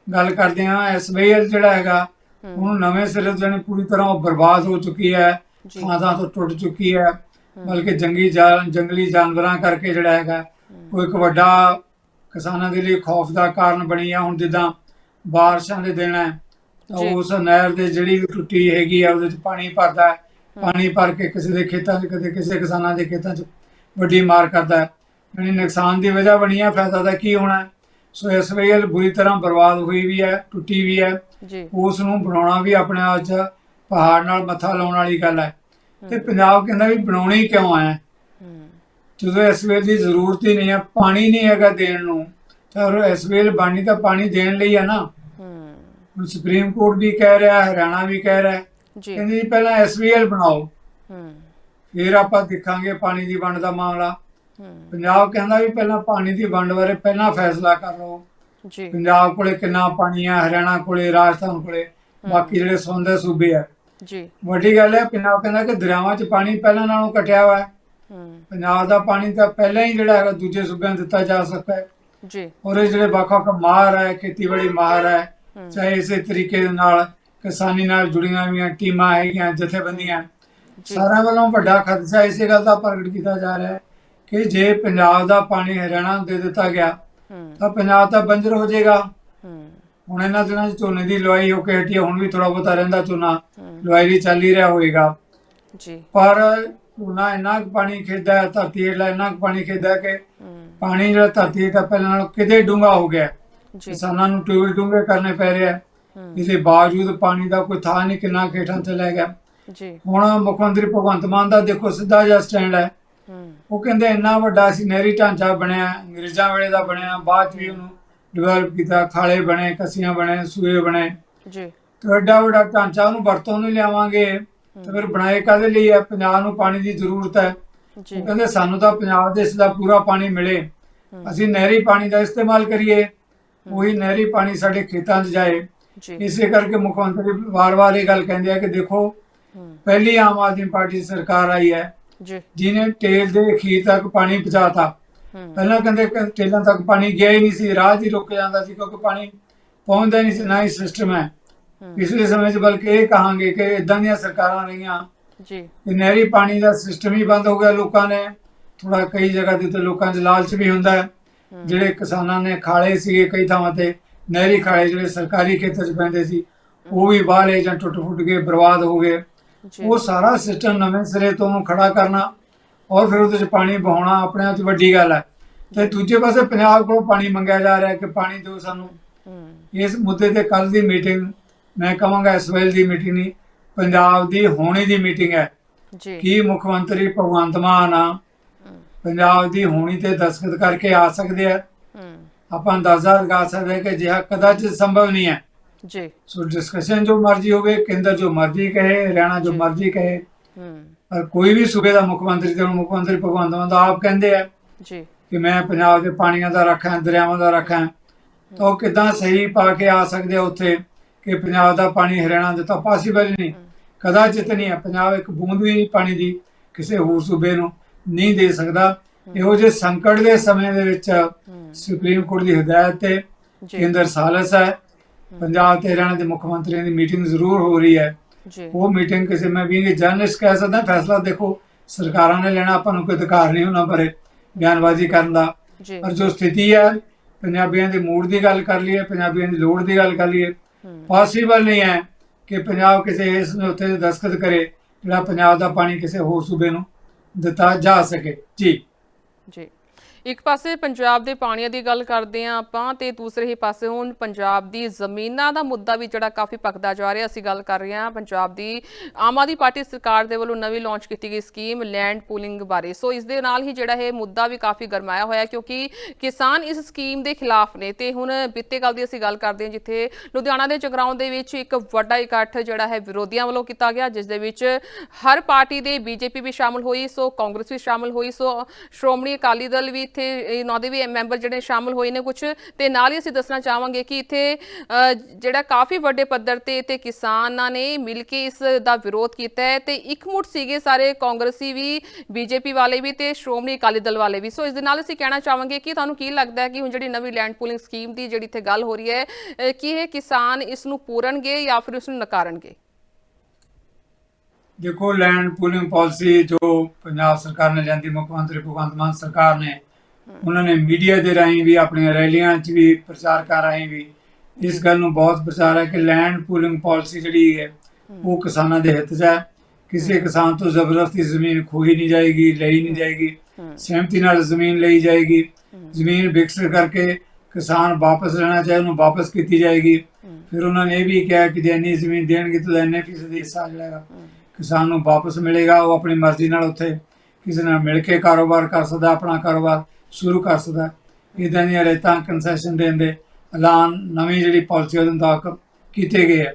ਗੱਲ ਕਰਦੇ ਹਾਂ। ਐਸਬੀਐਲ ਜਿਹੜਾ ਹੈਗਾ ਹੁਣ ਨਵੇਂ ਸਿਰੇ ਤੋਂ ਜਾਣੀ ਪੂਰੀ ਤਰ੍ਹਾਂ ਬਰਬਾਦ ਹੋ ਚੁੱਕੀ ਹੈ ਥਾਂ ਤੋਂ ਟੁੱਟ ਚੁੱਕੀ ਹੈ। ਬਲਕਿ ਜੰਗੀ ਜੰਗਲੀ ਜਾਨਵਰਾਂ ਕਰਕੇ ਜਿਹੜਾ ਹੈਗਾ ਉਹ ਇੱਕ ਵੱਡਾ ਕਿਸਾਨਾਂ ਦੇ ਲਈ ਖੌਫ ਦਾ ਕਾਰਨ ਬਣੀ ਆ। ਹੁਣ ਜਿੱਦਾਂ ਬਾਰਿਸ਼ਾਂ ਦੇ ਦਿਨ ਹੈ। ਤਾਂ ਜੀ। ਉਸ ਨਹਿਰ ਦੇ ਜਿਹੜੀ ਵੀ ਟੁੱਟੀ ਹੈਗੀ ਆ ਉਹਦੇ ਚ ਪਾਣੀ ਭਰਦਾ ਹੈ। ਪਾਣੀ ਭਰ ਕੇ ਕਿਸੇ ਦੇ ਖੇਤਾਂ 'ਚ ਕਦੇ ਕਿਸੇ ਕਿਸਾਨਾਂ ਦੇ ਖੇਤਾਂ 'ਚ ਵੱਡੀ ਮਾਰ ਕਰਦਾ ਹੈ। ਯਾਨੀ ਨੁਕਸਾਨ ਦੀ ਵਜ੍ਹਾ ਬਣੀ ਆ ਫਾਇਦਾ ਦਾ ਕੀ ਹੋਣਾ ਹੈ? ਸੋ ਐਸਵਾਈਐਲ ਬੁਰੀ ਤਰ੍ਹਾਂ ਬਰਬਾਦ ਹੋਈ ਵੀ ਹੈ ਟੁੱਟੀ ਵੀ ਹੈ। ਜੀ। ਉਸ ਨੂੰ ਬਣਾਉਣਾ ਵੀ ਆਪਣੇ ਆਪ 'ਚ ਪਹਾੜ ਨਾਲ ਮੱਥਾ ਲਾਉਣ ਵਾਲੀ ਗੱਲ ਹੈ। ਤੇ ਪੰਜਾਬ ਕਹਿੰਦਾ ਵੀ ਬਣਾਉਣੀ ਕਿਉਂ ਹੈ ਹੂੰ। ਜਦੋਂ ਐਸਵੇਲ ਦੀ ਜ਼ਰੂਰਤ ਹੀ ਨਹੀਂ ਹੈ ਪਾਣੀ ਨਹੀਂ ਹੈਗਾ ਦੇਣ ਨੂੰ ਤਾਂ ਐਸਵੇਲ ਬਾਣੀ ਤਾਂ ਪਾਣੀ ਦੇਣ ਲਈ ਹੈ ਨਾ। ਹੂੰ। ਸੁਪਰੀਮ ਕੋਰਟ ਵੀ ਕਹਿ ਰਿਹਾ ਹਰਿਆਣਾ ਵੀ ਕਹਿ ਰਿਹਾ। ਜੀ। ਕਹਿੰਦੇ ਜੀ ਪਹਿਲਾਂ ਐਸਵੀਐਲ ਬਣਾਓ। ਹੂੰ। ਫਿਰ ਆਪਾਂ ਦੇਖਾਂਗੇ ਪਾਣੀ ਦੀ ਵੰਡ ਦਾ ਮਾਮਲਾ। ਹੂੰ। ਪੰਜਾਬ ਕਹਿੰਦਾ ਵੀ ਪਹਿਲਾਂ ਪਾਣੀ ਦੀ ਵੰਡ ਬਾਰੇ ਪਹਿਲਾਂ ਫੈਸਲਾ ਕਰ ਲਓ। ਜੀ। ਪੰਜਾਬ ਕੋਲੇ ਕਿੰਨਾ ਪਾਣੀ ਆ ਹਰਿਆਣਾ ਕੋਲੇ ਰਾਜਸਥਾਨ ਕੋਲੇ। ਬਾਕੀ ਜਿਹੜੇ ਸੌਂਦੇ ਸੂਬੇ ਆ। ਜੀ। ਵੱਡੀ ਗੱਲ ਹੈ ਪੰਜਾਬ ਕਹਿੰਦਾ ਕਿ ਦਰਿਆਵਾਂ 'ਚ ਪਾਣੀ ਪਹਿਲਾਂ ਨਾਲੋਂ ਘਟਿਆ ਹੋਇਆ ਹੈ। ਹੂੰ। ਪੰਜਾਬ ਦਾ ਪਾਣੀ ਤਾਂ ਪਹਿਲਾਂ ਹੀ ਜਿਹੜਾ ਹੈਗਾ ਦੂਜੇ ਸੂਬਿਆਂ ਨੂੰ ਦਿੱਤਾ ਜਾ ਸਕਦਾ ਹੈ। ਜੀ। ਔਰ ਇਹ ਜਿਹੜੇ ਵੱਖ ਵੱਖ ਮਾਹਰ ਹੈ ਖੇਤੀਬਾੜੀ ਮਾਹਰ ਹੈ। ਚਾਹੇ ਇਸੇ ਤਰੀਕੇ ਦੇ ਨਾਲ ਕਿਸਾਨੀ ਨਾਲ ਜੁੜੀਆਂ ਹੋਈਆਂ ਟੀਮਾਂ ਹੈਗੀਆਂ ਜਥੇਬੰਦੀਆਂ। ਸਾਰਿਆਂ ਵੱਲੋਂ ਵੱਡਾ ਖਦਸ਼ਾ ਇਸੇ ਗੱਲ ਦਾ ਪ੍ਰਗਟ ਕੀਤਾ ਜਾ ਰਿਹਾ ਹੈ ਕਿ ਜੇ ਪੰਜਾਬ ਦਾ ਪਾਣੀ ਹਰਿਆਣਾ ਦੇ ਦਿੱਤਾ ਗਿਆ ਤਾਂ ਪੰਜਾਬ ਤਾਂ ਬੰਜਰ ਹੋ ਜਾਏਗਾ। ਹੁਣ ਇਹਨਾਂ ਦਿਨਾਂ 'ਚ ਝੋਨੇ ਦੀ ਲਵਾਈ ਹੋ ਕੇ ਹਟੀ ਹੁਣ ਵੀ ਥੋੜਾ ਬਹੁਤਾ ਰਹਿੰਦਾ ਝੋਨਾ ਲਵਾਈ ਲਈ ਚੱਲ ਹੀ ਰਿਹਾ ਹੋਏਗਾ। ਜੀ। ਪਰ ਝੋਨਾ ਇੰਨਾ ਕੁ ਪਾਣੀ ਖੇਦਾ ਧਰਤੀ ਹੇਠਲਾ ਇੰਨਾ ਪਾਣੀ ਖੇਦਾ ਕਿ ਪਾਣੀ ਜਿਹੜਾ ਧਰਤੀ ਹੇਠਾਂ ਪਹਿਲਾਂ ਨਾਲੋਂ ਕਿਤੇ ਡੂੰਘਾ ਹੋ ਗਿਆ। ਜੀ। ਕਿਸਾਨਾਂ ਨੂੰ ਟਿਊਬਲ ਡੂੰਘੇ ਕਰਨੇ ਪੈ ਰਹੇ ਇਹਦੇ ਬਾਵਜੂਦ ਪਾਣੀ ਦਾ ਕੋਈ ਥਾਂ ਨਹੀਂ ਕਿੰਨਾ ਖੇਠਾਂ ਚਲਾ ਗਿਆ। ਜੀ। ਹੁਣ ਮੁੱਖ ਮੰਤਰੀ ਭਗਵੰਤ ਮਾਨ ਦਾ ਦੇਖੋ ਸਿੱਧਾ ਜਿਹਾ ਸਟੈਂਡ ਹੈ। ਉਹ ਕਹਿੰਦੇ ਇੰਨਾ ਵੱਡਾ ਸੀ ਨਹਿਰੀ ਢਾਂਚਾ ਬਣਿਆ ਅੰਗਰੇਜ਼ਾਂ ਵੇਲੇ ਦਾ ਬਣਿਆ ਬਾਅਦ ਵੀ ਉਹਨੂੰ ਡਿਵੈਲਪ ਕੀਤਾ ਖਾਲੇ ਬਣੇ ਕਸੀਆਂ ਬਣੇ ਸੂਏ ਬਣੇ। ਜੀ। ਤੇ ਐਡਾ ਵੱਡਾ ਢਾਂਚਾ ਉਹਨੂੰ ਵਰਤੋਂ ਨਹੀਂ ਲਿਆਵਾਂਗੇ। ਤੇ ਫਿਰ ਬਣਾਏ ਕਾਦੇ ਲਈ ਹੈ ਪੰਜਾਬ ਨੂੰ ਪਾਣੀ ਦੀ ਜ਼ਰੂਰਤ ਹੈ। ਉਹ ਕਹਿੰਦੇ ਸਾਨੂੰ ਤਾਂ ਪੰਜਾਬ ਦੇ ਇਸ ਦਾ ਪੂਰਾ ਪਾਣੀ ਮਿਲੇ। ਅਸੀਂ ਨਹਿਰੀ ਪਾਣੀ ਦਾ ਇਸਤੇਮਾਲ ਕਰੀਏ। ਉਹੀ ਨਹਿਰੀ ਪਾਣੀ ਸਾਡੇ ਖੇਤਾਂ 'ਚ ਜਾਏ। ਇਸੇ ਕਰਕੇ ਮੁੱਖ ਮੰਤਰੀ ਵਾਰ-ਵਾਰ ਇਹ ਗੱਲ ਕਹਿੰਦੇ ਆ ਕਿ ਦੇਖੋ ਪਹਿਲੀ ਆਮ ਆਦਮੀ ਪਾਰਟੀ ਸਰਕਾਰ ਆਈ ਹੈ। ਜੀ। ਜਿਨੇ ਟੇਲ ਦੇ ਅਖੀਰ ਤੱਕ ਪਾਣੀ ਪਹੁੰਚਾਤਾ। ਪਹਿਲਾਂ ਕਹਿੰਦੇ ਟੇਲਾਂ ਤੱਕ ਪਾਣੀ ਗਿਆ ਹੀ ਨਹੀਂ ਸੀ। ਰਾਹ ਹੀ ਰੁਕ ਜਾਂਦਾ ਸੀ ਕਿਉਂਕਿ ਪਾਣੀ ਪਹੁੰਚਦਾ ਨਹੀਂ ਸੀ ਨਾ ਹੀ ਸਿਸਟਮ ਹੈ। ਹੂੰ। ਪਿਛਲੇ ਸਮੇਂ 'ਚ ਬਲਕਿ ਇਹ ਕਹਾਂਗੇ ਕਿ ਇਦਾਂ ਦੀਆਂ ਸਰਕਾਰਾਂ ਰਹੀਆਂ। ਜੀ। ਕਿ ਨਹਿਰੀ ਪਾਣੀ ਦਾ ਸਿਸਟਮ ਹੀ ਬੰਦ ਹੋ ਗਿਆ ਲੋਕਾਂ ਨੇ। ਥੋੜਾ ਕਈ ਜਗ੍ਹਾ ਉੱਤੇ ਲੋਕਾਂ 'ਚ ਲਾਲਚ ਵੀ ਹੁੰਦਾ ਹੈ। ਜਿਹੜੇ ਕਿਸਾਨਾਂ ਨੇ ਖਾਲੇ ਸੀਗੇ ਕਈ ਥਾਵਾਂ ਤੇ ਨਹਿਰੀ ਖਾਲੇ ਜਿਹੜੇ ਸਰਕਾਰੀ ਖੇਤਰ 'ਚ ਪੈਂਦੇ ਸੀ ਉਹ ਵੀ ਬਾਹਲੇ ਜਾਂ ਟੁੱਟ-ਫੁੱਟ ਗਏ ਬਰਬਾਦ ਹੋ ਗਏ। ਉਹ ਸਾਰਾ ਸਿਸਟਮ ਨਵੇਂ ਸਿਰੇ ਤੋਂ ਖੜਾ ਕਰਨਾ ਔਰ ਫਿਰ ਉਹਦੇ 'ਚ ਪਾਣੀ ਬਹਾਉਣਾ ਆਪਣੇ ਆਪ 'ਚ ਵੱਡੀ ਗੱਲ ਹੈ। ਤੇ ਦੂਜੇ ਪਾਸੇ ਪੰਜਾਬ ਕੋਲੋਂ ਪਾਣੀ ਮੰਗਿਆ ਜਾ ਰਿਹਾ ਕਿ ਪਾਣੀ ਦਿਓ ਸਾਨੂੰ। ਇਸ ਮੁੱਦੇ ਤੇ ਕੱਲ ਦੀ ਮੀਟਿੰਗ ਮੈਂ ਕਹਾਂਗਾ ਇਸ ਵੇਲੇ ਦੀ ਮੀਟਿੰਗ ਨਹੀਂ। ਪੰਜਾਬ ਦੀ ਹੋਣੀ ਦੀ ਮੀਟਿੰਗ ਹੈ। ਜੀ। ਕੀ ਮੁੱਖ ਮੰਤਰੀ ਭਗਵੰਤ ਮਾਨ ਪੰਜਾਬ ਦੀ ਹੋਣੀ ਤੇ ਦਸਖਤ ਕਰਕੇ ਆ ਸਕਦੇ ਆ। ਆਪਾਂ ਅੰਦਾਜ਼ਾ ਲਗਾ ਸਕਦੇ ਕਿ ਜਿਹਾ ਕਦਾਚਿਤ ਸੰਭਵ ਨਹੀਂ ਹੈ। ਜੀ। ਸੋ ਡਿਸਕਸ਼ਨ ਜੋ ਮਰਜ਼ੀ ਹੋਵੇ ਕੇਂਦਰ ਜੋ ਮਰਜ਼ੀ ਕਹੇ ਹਰਿਆਣਾ ਜੋ। ਮਰਜ਼ੀ ਕਹੇ। ਪਰ ਕੋਈ ਵੀ ਸੂਬੇ ਦਾ ਮੁੱਖ ਮੰਤਰੀ ਤੇ ਮੁੱਖ ਮੰਤਰੀ ਭਗਵੰਤ ਮਾਨ ਦਾ ਆਪ ਕਹਿੰਦੇ ਆ ਜੀ। ਕਿ ਮੈਂ ਪੰਜਾਬ ਦੇ ਪਾਣੀਆਂ ਦਾ ਰੱਖਾਂ ਦਰਿਆਵਾਂ ਦਾ ਰੱਖਾਂ। ਤਾਂ ਉਹ ਕਿਦਾਂ ਸਹੀ ਪਾ ਕੇ ਆ ਸਕਦੇ ਆ ਉੱਥੇ? ਕਿ ਪੰਜਾਬ ਦਾ ਪਾਣੀ ਹਰਿਆਣਾ ਦੇ ਤਾਂ ਪੋਸੀਬਲ ਹੀ ਨਹੀਂ। ਕਦਾਚਿਤ ਨਹੀਂ ਹੈ। ਪੰਜਾਬ ਇੱਕ ਬੂੰਦ ਵੀ ਪਾਣੀ ਦੀ ਕਿਸੇ ਹੋਰ ਸੂਬੇ ਨੂੰ ਨਹੀਂ ਦੇ ਸਕਦਾ। ਇਹੋ ਜਿਹੇ ਸੰਕਟ ਦੇ ਸਮੇਂ ਦੇ ਵਿੱਚ ਸੁਪਰੀਮ ਕੋਰਟ ਦੀ ਹਦਾਇਤ ਤੇ ਕੇਂਦਰ ਸਾਲਸ ਹੈ। ਪੰਜਾਬ ਤੇ ਹਰਿਆਣਾ ਦੇ ਮੁੱਖ ਮੰਤਰੀਆਂ ਦੀ ਮੀਟਿੰਗ ਜ਼ਰੂਰ ਹੋ ਰਹੀ ਹੈ। ਉਹ ਮੀਟਿੰਗ ਕਿਸੇ ਮੈਂ ਵੀ ਜਰਨਲਿਸਟ ਕਹਿ ਸਕਦਾ। ਫੈਸਲਾ ਦੇਖੋ ਸਰਕਾਰਾਂ ਨੇ ਲੈਣਾ ਆਪਾਂ ਨੂੰ ਕੋਈ ਅਧਿਕਾਰ ਨਹੀਂ ਉਹਨਾਂ ਬਾਰੇ ਬਿਆਨਬਾਜ਼ੀ ਕਰਨ ਦਾ। ਪਰ ਜੋ ਸਥਿਤੀ ਹੈ ਪੰਜਾਬੀਆਂ ਦੇ ਮੂਡ ਦੀ ਗੱਲ ਕਰ ਲਈਏ ਪੰਜਾਬੀਆਂ ਦੀ ਲੋੜ ਦੀ ਗੱਲ ਕਰ ਲਈਏ ਪੋਸੀਬਲ ਨਹੀਂ ਹੈ ਕਿ ਪੰਜਾਬ ਕਿਸੇ ਇਸ ਸਮਝੌਤੇ ਤੇ ਕਰੇ ਜਿਹੜਾ ਪੰਜਾਬ ਦਾ ਪਾਣੀ ਕਿਸੇ ਹੋਰ ਸੂਬੇ ਨੂੰ ਦਿੱਤਾ ਜਾ ਸਕੇ। ਜੀ। ਜੀ। ਇੱਕ ਪਾਸੇ ਪੰਜਾਬ ਦੇ ਪਾਣੀਆਂ ਦੀ ਗੱਲ ਕਰਦੇ ਹਾਂ ਆਪਾਂ ਤੇ ਦੂਸਰੇ ਹੀ ਪਾਸੇ ਹੁਣ ਪੰਜਾਬ ਦੀ ਜ਼ਮੀਨਾਂ ਦਾ ਮੁੱਦਾ ਵੀ ਜਿਹੜਾ ਕਾਫੀ ਪੱਕਦਾ ਜਾ ਰਿਹਾ। ਅਸੀਂ ਗੱਲ ਕਰ ਰਹੇ ਹਾਂ ਪੰਜਾਬ ਦੀ ਆਮ ਆਦਮੀ ਪਾਰਟੀ ਸਰਕਾਰ ਦੇ ਵੱਲੋਂ ਨਵੀਂ ਲਾਂਚ ਕੀਤੀ ਗਈ ਸਕੀਮ ਲੈਂਡ ਪੂਲਿੰਗ ਬਾਰੇ। ਸੋ ਇਸ ਦੇ ਨਾਲ ਹੀ ਜਿਹੜਾ ਇਹ ਮੁੱਦਾ ਵੀ ਕਾਫੀ ਗਰਮਾਇਆ ਹੋਇਆ ਕਿਉਂਕਿ ਕਿਸਾਨ ਇਸ ਸਕੀਮ ਦੇ ਖਿਲਾਫ ਨੇ ਤੇ ਹੁਣ ਬੀਤੇ ਕੱਲ ਦੀ ਅਸੀਂ ਗੱਲ ਕਰਦੇ ਹਾਂ ਜਿੱਥੇ ਲੁਧਿਆਣਾ ਦੇ ਜਗਰਾਉਂ ਦੇ ਵਿੱਚ ਇੱਕ ਵੱਡਾ ਇਕੱਠ ਜਿਹੜਾ ਹੈ ਵਿਰੋਧੀਆਂ ਵੱਲੋਂ ਕੀਤਾ ਗਿਆ, ਜਿਸ ਦੇ ਵਿੱਚ ਹਰ ਪਾਰਟੀ ਦੇ ਬੀਜੇਪੀ ਵੀ ਸ਼ਾਮਲ ਹੋਈ, ਸੋ ਕਾਂਗਰਸ ਵੀ ਸ਼ਾਮਲ ਹੋਈ, ਸੋ ਸ਼੍ਰੋਮਣੀ ਅਕਾਲੀ ਦਲ ਵੀ ਇੱਥੇ ਇਹਨਾਂ ਦੇ ਵੀ ਮੈਂਬਰ ਜਿਹੜੇ ਸ਼ਾਮਲ ਹੋਏ ਨੇ ਕੁਝ ਤੇ ਨਾਲ ਹੀ ਅਸੀਂ ਦੱਸਣਾ ਚਾਹਾਂਗੇ ਕਿ ਇੱਥੇ ਜਿਹੜਾ ਕਾਫੀ ਵੱਡੇ ਪੱਧਰ ਤੇ ਤੇ ਕਿਸਾਨਾਂ ਨੇ ਮਿਲ ਕੇ ਇਸ ਦਾ ਵਿਰੋਧ ਕੀਤਾ ਹੈ ਤੇ ਇਕਮੁੱਠ ਸੀਗੇ ਸਾਰੇ ਕਾਂਗਰਸੀ ਵੀ ਬੀਜੇਪੀ ਵਾਲੇ ਵੀ ਤੇ ਸ਼੍ਰੋਮਣੀ ਅਕਾਲੀ ਦਲ ਵਾਲੇ ਵੀ। ਸੋ ਇਸ ਦੇ ਨਾਲ ਅਸੀਂ ਕਹਿਣਾ ਚਾਹਾਂਗੇ ਕਿ ਤੁਹਾਨੂੰ ਕੀ ਲੱਗਦਾ ਹੈ ਕਿ ਹੁਣ ਜਿਹੜੀ ਨਵੀਂ ਲੈਂਡ ਪੂਲਿੰਗ ਸਕੀਮ ਦੀ ਜਿਹੜੀ ਇੱਥੇ ਗੱਲ ਹੋ ਰਹੀ ਹੈ ਅ, ਕੀ ਇਹ ਕਿਸਾਨ ਇਸ ਨੂੰ ਪੂਰਨਗੇ ਜਾਂ ਫਿਰ ਇਸ ਨੂੰ ਨਕਾਰਨਗੇ? ਦੇਖੋ ਲੈਂਡ ਪੂਲਿੰਗ ਪਾਲਿਸੀ ਜੋ ਪੰਜਾਬ ਸਰਕਾਰ ਨੇ ਲਿਆਂਦੀ ਮੁੱਖ ਮੰਤਰੀ ਭਗਵੰਤ ਮਾਨ ਸਰਕਾਰ ਨੇ ਉਹਨਾਂ ਨੇ ਮੀਡੀਆ ਦੇ ਰਾਹੀਂ ਵੀ ਆਪਣੀਆਂ ਰੈਲੀਆਂ 'ਚ ਵੀ ਪ੍ਰਚਾਰ ਕਰ ਰਾਹੀਂ ਵੀ। ਇਸ ਗੱਲ ਨੂੰ ਬਹੁਤ ਪ੍ਰਚਾਰ ਹੈ ਕਿ ਲੈਂਡ ਪੂਲਿੰਗ ਪਾਲਿਸੀ ਜਿਹੜੀ ਹੈ, ਉਹ ਕਿਸਾਨਾਂ ਦੇ ਹਿੱਤ 'ਚ ਹੈ। ਕਿਸੇ ਕਿਸਾਨ ਤੋਂ ਜ਼ਬਰਦਸਤੀ ਜ਼ਮੀਨ ਖੋਹੀ ਨਹੀਂ ਜਾਏਗੀ, ਲਈ ਨਹੀਂ ਜਾਏਗੀ। ਸਹਿਮਤੀ ਨਾਲ ਜ਼ਮੀਨ ਲਈ ਜਾਏਗੀ। ਜ਼ਮੀਨ ਵਿਕਸਿਤ ਕਰਕੇ ਕਿਸਾਨ ਵਾਪਸ ਲੈਣਾ ਚਾਹੇ ਉਹਨੂੰ ਵਾਪਸ ਕੀਤੀ ਜਾਏਗੀ। ਫਿਰ ਉਹਨਾਂ ਨੇ ਇਹ ਵੀ ਕਿਹਾ ਕਿ ਜੇ ਇੰਨੀ ਜ਼ਮੀਨ ਦੇਣਗੇ ਤਾਂ ਇੰਨੇ ਫੀਸਦੀ ਹਿੱਸਾ ਜਿਹੜਾ ਕਿਸਾਨ ਨੂੰ ਵਾਪਸ ਮਿਲੇਗਾ, ਉਹ ਆਪਣੀ ਮਰਜ਼ੀ ਨਾਲ ਉੱਥੇ ਕਿਸੇ ਨਾਲ ਮਿਲ ਕੇ ਕਾਰੋਬਾਰ ਕਰ ਸਕਦਾ, ਆਪਣਾ ਕਾਰੋਬਾਰ। ਸ਼ੁਰੂ ਕਰ ਸਕਦਾ। ਇਦਾਂ ਦੀਆਂ ਰੇਤਾਂ ਕੰਸੈਸ਼ਨ ਦੇਣ ਦੇ ਐਲਾਨ ਨਵੀਂ ਜਿਹੜੀ ਪਾਲਿਸੀ ਉਹਦੇ ਮੁਤਾਬਕ ਕੀਤੇ ਗਏ ਆ।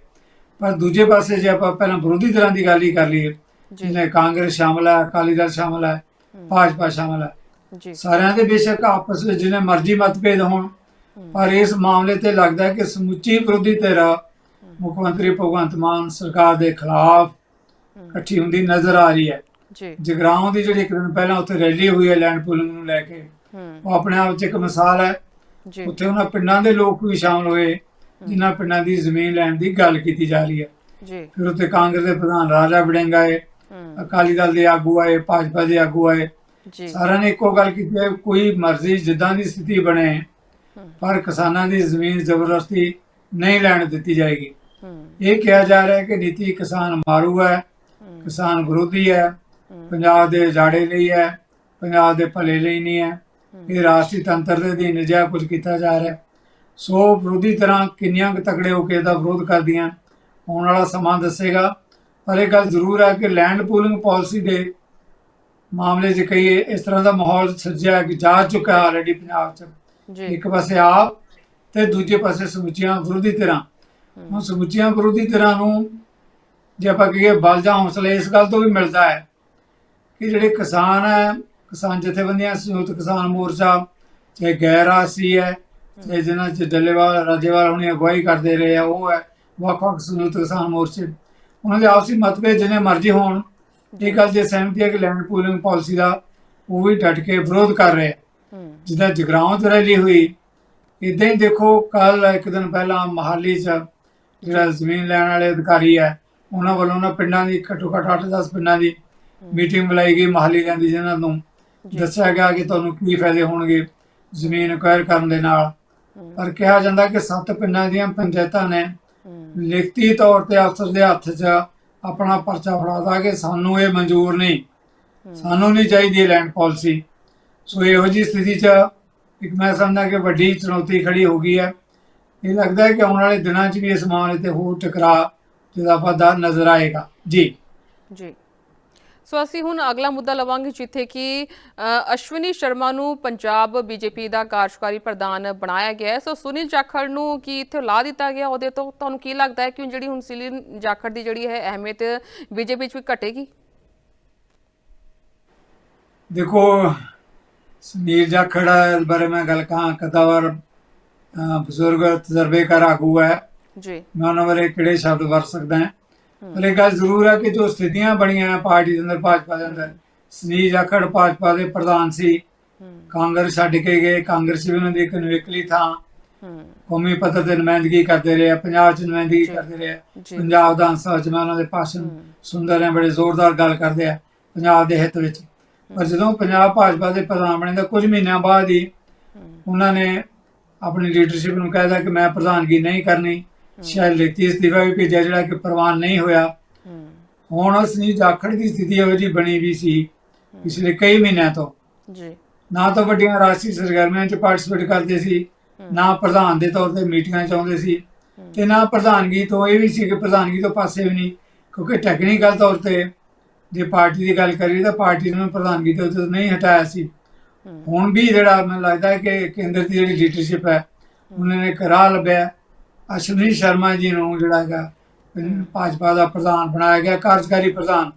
ਪਰ ਦੂਜੇ ਪਾਸੇ ਜੇ ਆਪਾਂ ਪਹਿਲਾਂ ਵਿਰੋਧੀ ਧਿਰਾਂ ਦੀ ਗੱਲ ਹੀ ਕਰ ਲਈਏ ਜੀ। ਜਿਹਨੇ ਕਾਂਗਰਸ ਸ਼ਾਮਲ ਹੈ ਅਕਾਲੀ ਦਲ ਸ਼ਾਮਲ ਹੈ ਭਾਜਪਾ ਸ਼ਾਮਲ ਹੈ। ਜੀ। ਸਾਰਿਆਂ ਦੇ ਬੇਸ਼ੱਕ ਆਪਸ ਵਿੱਚ ਜਿਹਨੇ ਮਰਜ਼ੀ ਮਤਭੇਦ ਹੋਣ ਪਰ ਇਸ ਮਾਮਲੇ ਤੇ ਲੱਗਦਾ ਹੈ ਕਿ ਸਮੁੱਚੀ ਵਿਰੋਧੀ ਧਿਰ ਮੁੱਖ ਮੰਤਰੀ ਭਗਵੰਤ ਮਾਨ ਸਰਕਾਰ ਦੇ ਖਿਲਾਫ ਇਕੱਠੀ ਹੁੰਦੀ ਨਜ਼ਰ ਆ ਰਹੀ ਹੈ। ਜੀ। ਜਗਰਾਉਂ ਦੀ ਜਿਹੜੀ ਇੱਕ ਦਿਨ ਪਹਿਲਾਂ ਉੱਥੇ ਰੈਲੀ ਹੋਈ ਹੈ ਲੈਂਡ ਪੂਲਿੰਗ ਨੂੰ ਲੈ ਕੇ ਹੂੰ ਉਹ ਆਪਣੇ ਆਪ 'ਚ ਇੱਕ ਮਿਸਾਲ ਹੈ। ਜੀ। ਉੱਥੇ ਉਹਨਾਂ ਪਿੰਡਾਂ ਦੇ ਲੋਕ ਵੀ ਸ਼ਾਮਲ ਹੋਏ ਜਿਨ੍ਹਾਂ ਪਿੰਡਾਂ ਦੀ ਜ਼ਮੀਨ ਲੈਣ ਦੀ ਗੱਲ ਕੀਤੀ ਜਾ ਰਹੀ ਹੈ। ਜੀ। ਫਿਰ ਉੱਥੇ ਕਾਂਗਰਸ ਦੇ ਪ੍ਰਧਾਨ ਰਾਜਾ ਵੜਿੰਗ ਆਏ ਅਕਾਲੀ ਦਲ ਦੇ ਆਗੂ ਆਏ ਭਾਜਪਾ ਦੇ ਆਗੂ ਆਏ। ਜੀ। ਸਾਰਿਆਂ ਨੇ ਇੱਕੋ ਗੱਲ ਕੀਤੀ ਹੈ ਕੋਈ ਮਰਜ਼ੀ ਜਿੱਦਾਂ ਦੀ ਸਥਿਤੀ ਬਣੇ ਪਰ ਕਿਸਾਨਾਂ ਦੀ ਜ਼ਮੀਨ ਜ਼ਬਰਦਸਤੀ ਨਹੀਂ ਲੈਣ ਦਿੱਤੀ ਜਾਏਗੀ। ਇਹ ਕਿਹਾ ਜਾ ਰਿਹਾ ਹੈ ਕਿ ਨੀਤੀ ਕਿਸਾਨ ਮਾਰੂ ਹੈ ਕਿਸਾਨ ਵਿਰੋਧੀ ਹੈ ਹੂੰ। ਪੰਜਾਬ ਦੇ ਜਾੜੇ ਲਈ ਹੈ ਪੰਜਾਬ ਦੇ ਭਲੇ ਲਈ ਨਹੀਂ ਹੈ। ਇਹ ਰਾਸ਼ਟਰੀ ਤੰਤਰ ਦੇ ਅਧੀਨ ਜਿਹਾ ਕੁਝ ਕੀਤਾ ਜਾ ਰਿਹਾ। ਸੋ ਵਿਰੋਧੀ ਤਰ੍ਹਾਂ ਕਿੰਨੀਆਂ ਕੁ ਤਕੜੇ ਹੋ ਕੇ ਇਹਦਾ ਵਿਰੋਧ ਕਰਦੀਆਂ ਆਉਣ ਵਾਲਾ ਸਮਾਂ ਦੱਸੇਗਾ। ਪਰ ਇਹ ਗੱਲ ਜ਼ਰੂਰ ਹੈ ਕਿ ਲੈਂਡ ਪੂਲਿੰਗ ਪਾਲਿਸੀ ਦੇ ਮਾਮਲੇ 'ਚ ਕਈ ਇਸ ਤਰ੍ਹਾਂ ਦਾ ਮਾਹੌਲ ਸਿਰਜਿਆ ਕਿ ਜਾ ਚੁੱਕਾ ਆਲਰੇਡੀ ਪੰਜਾਬ 'ਚ। ਇੱਕ ਪਾਸੇ ਆਪ ਤੇ ਦੂਜੇ ਪਾਸੇ ਸਮੁੱਚੀਆਂ ਵਿਰੋਧੀ ਧਿਰਾਂ। ਹੁਣ ਸਮੁੱਚੀਆਂ ਵਿਰੋਧੀ ਧਿਰਾਂ ਨੂੰ ਜੇ ਆਪਾਂ ਕਹੀਏ ਬਲ ਜਾਂ ਹੌਸਲਾ ਇਸ ਗੱਲ ਤੋਂ ਵੀ ਮਿਲਦਾ ਹੈ ਕਿ ਜਿਹੜੇ ਕਿਸਾਨ ਹੈ ਕਿਸਾਨ ਜਥੇਬੰਦੀਆਂ ਸੰਯੁਕਤ ਕਿਸਾਨ ਮੋਰਚਾ ਚਾਹੇ ਗੈਰ ਰਾਸ਼ਟਰੀ ਹੈ ਚਾਹੇ ਜਿਹਨਾਂ ਚ ਡੱਲੇਵਾਲ ਰਾਜੇਵਾਲ ਹੁਣੇ ਅਗਵਾਈ ਕਰਦੇ ਰਹੇ ਆ ਉਹ ਹੈ ਵੱਖ ਵੱਖ ਸੰਯੁਕਤ ਕਿਸਾਨ ਮੋਰਚੇ। ਉਹਨਾਂ ਦੇ ਆਪਸੀ ਮਤਭੇਦ ਜਿੰਨੇ ਮਰਜ਼ੀ ਹੋਣ ਇਹ ਗੱਲ ਜੇ ਸਹਿਮਤੀ ਹੈ ਕਿ ਲੈਂਡ ਪੂਲਿੰਗ ਪਾਲਿਸੀ ਦਾ ਉਹ ਵੀ ਡਟ ਕੇ ਵਿਰੋਧ ਕਰ ਰਹੇ ਜਿੱਦਾਂ ਜਗਰਾਉਂ 'ਚ ਰੈਲੀ ਹੋਈ ਇਦਾਂ ਹੀ ਦੇਖੋ ਕੱਲ ਇੱਕ ਦਿਨ ਪਹਿਲਾਂ ਮਹਾਲੀ 'ਚ ਜਿਹੜਾ ਜ਼ਮੀਨ ਲੈਣ ਵਾਲੇ ਅਧਿਕਾਰੀ ਹੈ ਉਹਨਾਂ ਵੱਲੋਂ ਨਾ ਪਿੰਡਾਂ ਦੀ ਘੱਟੋ ਘੱਟ 8-10 ਪਿੰਡਾਂ ਦੀ ਮੀਟਿੰਗ ਬੁਲਾਈ ਗਈ ਮਹਾਲੀ ਜਾਂਦੀ ਜਿਹਨਾਂ ਨੂੰ। ਦੱਸਿਆ ਗਿਆ ਕਿ ਤੁਹਾਨੂੰ ਕੀ ਫਾਇਦੇ ਹੋਣਗੇ ਜ਼ਮੀਨ ਅਕਵਾਇਰ ਕਰਨ ਦੇ ਨਾਲ। ਪਰ ਕਿਹਾ ਜਾਂਦਾ ਕਿ ਸੱਤ ਪਿੰਡਾਂ ਦੀਆਂ ਪੰਚਾਇਤਾਂ ਨੇ ਲਿਖਤੀ ਤੌਰ ਤੇ ਅਫਸਰ ਦੇ ਹੱਥ 'ਚ ਆਪਣਾ ਪਰਚਾ ਫੜਾਤਾ ਕਿ ਸਾਨੂੰ ਇਹ ਮਨਜ਼ੂਰ ਨਹੀਂ। ਸਾਨੂੰ ਨਹੀਂ ਚਾਹੀਦੀ ਲੈਂਡ ਪਾਲਿਸੀ ਸੋ ਇਹੋ ਜੀ ਸਥਿਤੀ 'ਚ ਇੱਕ ਮੈਂ ਸਮਝਦਾ ਕਿ ਵੱਡੀ ਚੁਣੌਤੀ ਖੜੀ ਹੋ ਗਈ ਹੈ। ਇਹ ਲੱਗਦਾ ਹੈ ਕਿ ਆਉਣ ਵਾਲੇ ਦਿਨਾਂ 'ਚ ਵੀ ਇਸ ਮਾਮਲੇ ਤੇ ਹੋਰ ਟਕਰਾਅ ਜਿਹਦਾ ਵਾਧਾ ਨਜ਼ਰ ਆਏਗਾ। ਜੀ। ਜੀ। ਸੋ ਅਸੀਂ ਹੁਣ ਅਗਲਾ ਮੁੱਦਾ ਲਵਾਂਗੇ ਜਿੱਥੇ ਕਿ ਅਸ਼ਵਨੀ ਸ਼ਰਮਾ ਨੂੰ ਪੰਜਾਬ ਬੀਜੇਪੀ ਦਾ ਕਾਰਜਕਾਰੀ ਪ੍ਰਧਾਨ ਬਣਾਇਆ ਗਿਆ ਹੈ। ਸੋ ਸੁਨੀਲ ਜਾਖੜ ਨੂੰ ਕੀ ਇੱਥੇ ਲਾ ਦਿੱਤਾ ਗਿਆ ਉਹਦੇ ਤੋਂ? ਤੁਹਾਨੂੰ ਕੀ ਲੱਗਦਾ ਹੈ ਕਿ ਜਿਹੜੀ ਹੁਣ ਸੁਨੀਲ ਜਾਖੜ ਦੀ ਜਿਹੜੀ ਹੈ ਅਹਿਮੀਅਤ ਬੀਜੇਪੀ ਵਿੱਚ ਵੀ ਘਟੇਗੀ? ਦੇਖੋ ਸੁਨੀਲ ਜਾਖੜ ਬਾਰੇ ਮੈਂ ਗੱਲ ਕਹਾਂ ਕਦਾਵਰ ਬਜ਼ੁਰਗ ਤਜਰਬੇਕਾਰ ਆਗੂ ਹੈ। ਜੀ। ਮੈਂ ਉਹਨਾਂ ਬਾਰੇ ਕਿਹੜੇ ਸ਼ਬਦ ਵਰਤ ਸਕਦਾ ਹਾਂ? ਪਰ ਇਹ ਗੱਲ ਜ਼ਰੂਰ ਹੈ ਕਿ ਜੋ ਸਥਿਤੀਆਂ ਬਣੀਆਂ ਪਾਰਟੀ ਦੇ ਅੰਦਰ ਭਾਜਪਾ ਦੇ ਅੰਦਰ ਸੁਨੀਲ ਜਾਖੜ ਭਾਜਪਾ ਦੇ ਪ੍ਰਧਾਨ ਸੀ। ਕਾਂਗਰਸ ਛੱਡ ਕੇ ਗਏ ਕਾਂਗਰਸ ਵੀ ਉਹਨਾਂ ਦੀ ਇੱਕ ਨਿਵੇਕਲੀ ਥਾਂ। ਕੌਮੀ ਪੱਧਰ ਤੇ ਨੁਮਾਇੰਦਗੀ ਕਰਦੇ ਰਹੇ ਪੰਜਾਬ 'ਚ ਨੁਮਾਇੰਦਗੀ ਕਰਦੇ ਰਹੇ ਪੰਜਾਬ ਵਿਧਾਨ ਸਭਾ 'ਚ ਉਹਨਾਂ ਦੇ ਭਾਸ਼ਣ ਸੁੰਦਰ ਹੈ ਬੜੇ ਜ਼ੋਰਦਾਰ ਗੱਲ ਕਰਦੇ ਆ ਪੰਜਾਬ ਦੇ ਹਿੱਤ ਵਿੱਚ। ਪਰ ਜਦੋਂ ਪੰਜਾਬ ਭਾਜਪਾ ਦੇ ਪ੍ਰਧਾਨ ਬਣੇ ਤਾਂ ਕੁਝ ਮਹੀਨਿਆਂ ਬਾਅਦ ਹੀ ਉਹਨਾਂ ਨੇ ਆਪਣੀ ਲੀਡਰਸ਼ਿਪ ਨੂੰ ਕਹਿਦਾ ਕਿ ਮੈਂ ਪ੍ਰਧਾਨਗੀ ਨਹੀਂ ਕਰਨੀ। ਸ਼ਾਇਦ ਲਿਖਤੀ ਇਸਤੀਫਾ ਵੀ ਭੇਜਿਆ ਜਿਹੜਾ ਕਿ ਪ੍ਰਵਾਨ ਨਹੀਂ ਹੋਇਆ। ਹੁਣ ਉਸਨੀ ਜਾਖੜ ਦੀ ਸਥਿਤੀ ਇਹੋ ਜਿਹੀ ਬਣੀ ਵੀ ਸੀ ਪਿਛਲੇ ਕਈ ਮਹੀਨਿਆਂ ਤੋਂ। ਜੀ। ਨਾ ਤਾਂ ਵੱਡੀਆਂ ਰਾਸ਼ਟਰੀ ਸਰਗਰਮੀਆਂ 'ਚ ਪਾਰਟਿਸਿਪੇਟ ਕਰਦੇ ਸੀ ਨਾ ਪ੍ਰਧਾਨ ਦੇ ਤੌਰ ਤੇ ਮੀਟਿੰਗਾਂ 'ਚ ਆਉਂਦੇ ਸੀ ਤੇ ਨਾ ਪ੍ਰਧਾਨਗੀ ਤੋਂ ਇਹ ਵੀ ਸੀ ਕਿ ਪ੍ਰਧਾਨਗੀ ਤੋਂ ਪਾਸੇ ਵੀ ਨਹੀਂ ਕਿਉਂਕਿ ਟੈਕਨੀਕਲ ਤੌਰ ਤੇ ਜੇ ਪਾਰਟੀ ਦੀ ਗੱਲ ਕਰੀ ਤਾਂ ਪਾਰਟੀ ਨੇ ਪ੍ਰਧਾਨਗੀ ਤੋਂ ਤਾਂ ਨਹੀਂ ਹਟਾਇਆ ਸੀ। ਹੁਣ ਵੀ ਜਿਹੜਾ ਮੈਨੂੰ ਲੱਗਦਾ ਹੈ ਕਿ ਕੇਂਦਰ ਦੀ ਜਿਹੜੀ ਲੀਡਰਸ਼ਿਪ ਹੈ ਉਹਨਾਂ ਨੇ ਇੱਕ ਰਾਹ ਲੱਭਿਆ। ਅਸ਼ਵਨੀ ਸ਼ਰਮਾ ਜੀ ਨੂੰ ਜਿਹੜਾ ਹੈਗਾ ਭਾਜਪਾ ਦਾ ਪ੍ਰਧਾਨ ਬਣਾਇਆ ਗਿਆ ਕਾਰਜਕਾਰੀ ਪ੍ਰਧਾਨ।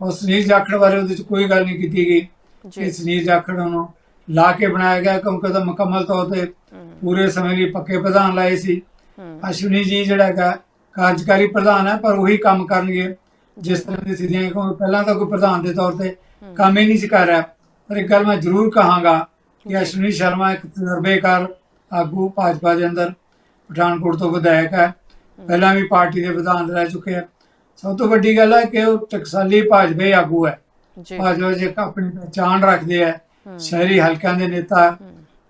ਉਹ ਸੁਨੀਲ ਜਾਖੜ ਬਾਰੇ ਉਹਦੇ ਵਿੱਚ ਕੋਈ ਗੱਲ ਨਹੀਂ ਕੀਤੀ ਗਈ। ਕਿ ਸੁਨੀਲ ਜਾਖੜ ਨੂੰ ਲਾ ਕੇ ਬਣਾਇਆ ਗਿਆ ਕਿਉਂਕਿ ਉਹਦਾ ਮੁਕੰਮਲ ਤੌਰ ਤੇ ਪੂਰੇ ਸਮੇਂ ਲਈ ਪੱਕੇ ਪ੍ਰਧਾਨ ਲਾਏ ਸੀ। ਅਸ਼ਵਨੀ ਜੀ ਜਿਹੜਾ ਹੈਗਾ ਕਾਰਜਕਾਰੀ ਪ੍ਰਧਾਨ ਹੈ ਪਰ ਉਹੀ ਕੰਮ ਕਰਨਗੇ। ਜਿਸ ਤਰ੍ਹਾਂ ਦੀ ਸਥਿਤੀਆਂ ਕਿਉਂਕਿ ਪਹਿਲਾਂ ਤਾਂ ਕੋਈ ਪ੍ਰਧਾਨ ਦੇ ਤੌਰ ਤੇ ਕੰਮ ਹੀ ਨਹੀਂ ਸੀ ਕਰ ਰਿਹਾ। ਪਰ ਇੱਕ ਗੱਲ ਮੈਂ ਜ਼ਰੂਰ ਕਹਾਂਗਾ ਕਿ ਅਸ਼ਵਨੀ ਸ਼ਰਮਾ ਇੱਕ ਤਜਰਬੇਕਾਰ ਆਗੂ ਭਾਜਪਾ ਦੇ ਅੰਦਰ। ਪਠਾਨਕੋਟ ਤੋਂ ਵਿਧਾਇਕ ਹੈ। ਪਹਿਲਾਂ ਵੀ ਪਾਰਟੀ ਦੇ ਪ੍ਰਧਾਨ ਰਹਿ ਚੁੱਕੇ ਆ। ਸਭ ਤੋਂ ਵੱਡੀ ਗੱਲ ਹੈ ਕਿ ਉਹ ਟਕਸਾਲੀ ਭਾਜਪੇ ਆਗੂ ਹੈ। ਭਾਜਪਾ ਜੇ ਆਪਣੀ ਪਛਾਣ ਰੱਖਦੇ ਆ ਸ਼ਹਿਰੀ ਹਲਕਿਆਂ ਦੇ ਨੇਤਾ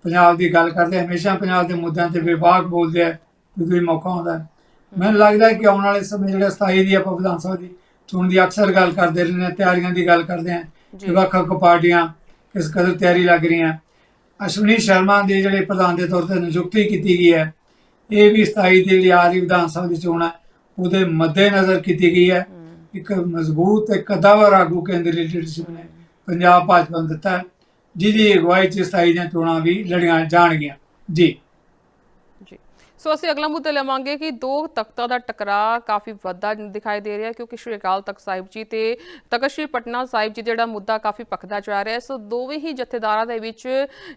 ਪੰਜਾਬ ਦੀ ਗੱਲ ਕਰਦੇ ਹਮੇਸ਼ਾ ਪੰਜਾਬ ਦੇ ਮੁੱਦਿਆਂ ਤੇ ਵਿਭਾਗ ਬੋਲਦੇ ਆ ਜਦੋਂ ਵੀ ਮੌਕਾ ਆਉਂਦਾ ਹੈ। ਮੈਨੂੰ ਲੱਗਦਾ ਕਿ ਆਉਣ ਵਾਲੇ ਸਮੇਂ ਜਿਹੜਾ 27 ਦੀ ਆਪਾਂ ਵਿਧਾਨ ਸਭਾ ਦੀ ਚੋਣ ਦੀ ਅਕਸਰ ਗੱਲ ਕਰਦੇ ਰਹਿੰਦੇ ਹਾਂ ਤਿਆਰੀਆਂ ਦੀ ਗੱਲ ਕਰਦੇ ਹਾਂ ਕਿ ਵੱਖ ਵੱਖ ਪਾਰਟੀਆਂ ਕਿਸ ਕਦਰ ਤਿਆਰੀ ਲੱਗ ਰਹੀਆਂ। ਅਸ਼ਵਨੀ ਸ਼ਰਮਾ ਦੇ ਜਿਹੜੇ ਪ੍ਰਧਾਨ ਦੇ ਤੌਰ ਤੇ ਨਿਯੁਕਤੀ ਕੀਤੀ ਗਈ ਹੈ ਇਹ ਵੀ 27 ਦੀ ਜਿਹੜੀ ਆਰੀ ਵਿਧਾਨ ਸਭਾ ਦੀ ਚੋਣ ਹੈ। ਉਹਦੇ ਮੱਦੇਨਜ਼ਰ ਕੀਤੀ ਗਈ ਹੈ। ਇੱਕ ਮਜ਼ਬੂਤ ਤੇ ਕਦਾਵਰ ਆਗੂ ਕੇਂਦਰੀ ਲੀਡਰਸ਼ਿਪ ਨੇ ਪੰਜਾਬ ਭਾਜਪਾ ਨੂੰ ਦਿੱਤਾ ਜਿਹਦੀ ਅਗਵਾਈ 'ਚ 27 ਦੀਆਂ ਚੋਣਾਂ ਵੀ ਲੜੀਆਂ ਜਾਣਗੀਆਂ। ਜੀ। ਸੋ ਅਸੀਂ ਅਗਲਾ ਮੁੱਦਾ ਲਵਾਂਗੇ ਕਿ ਦੋ ਤਖਤਾਂ ਦਾ ਟਕਰਾਅ ਕਾਫੀ ਵੱਡਾ ਦਿਖਾਈ ਦੇ ਰਿਹਾ ਕਿਉਂਕਿ ਸ਼੍ਰੀ ਅਕਾਲ ਤਖਤ ਸਾਹਿਬ ਜੀ ਤੇ ਤਖਤ ਸ਼੍ਰੀ ਪਟਨਾ ਸਾਹਿਬ ਜੀ ਜਿਹੜਾ ਮੁੱਦਾ ਕਾਫੀ ਪੱਕਦਾ ਜਾ ਰਿਹਾ ਹੈ। ਸੋ ਦੋਵੇਂ ਹੀ ਜਥੇਦਾਰਾਂ ਦੇ ਵਿੱਚ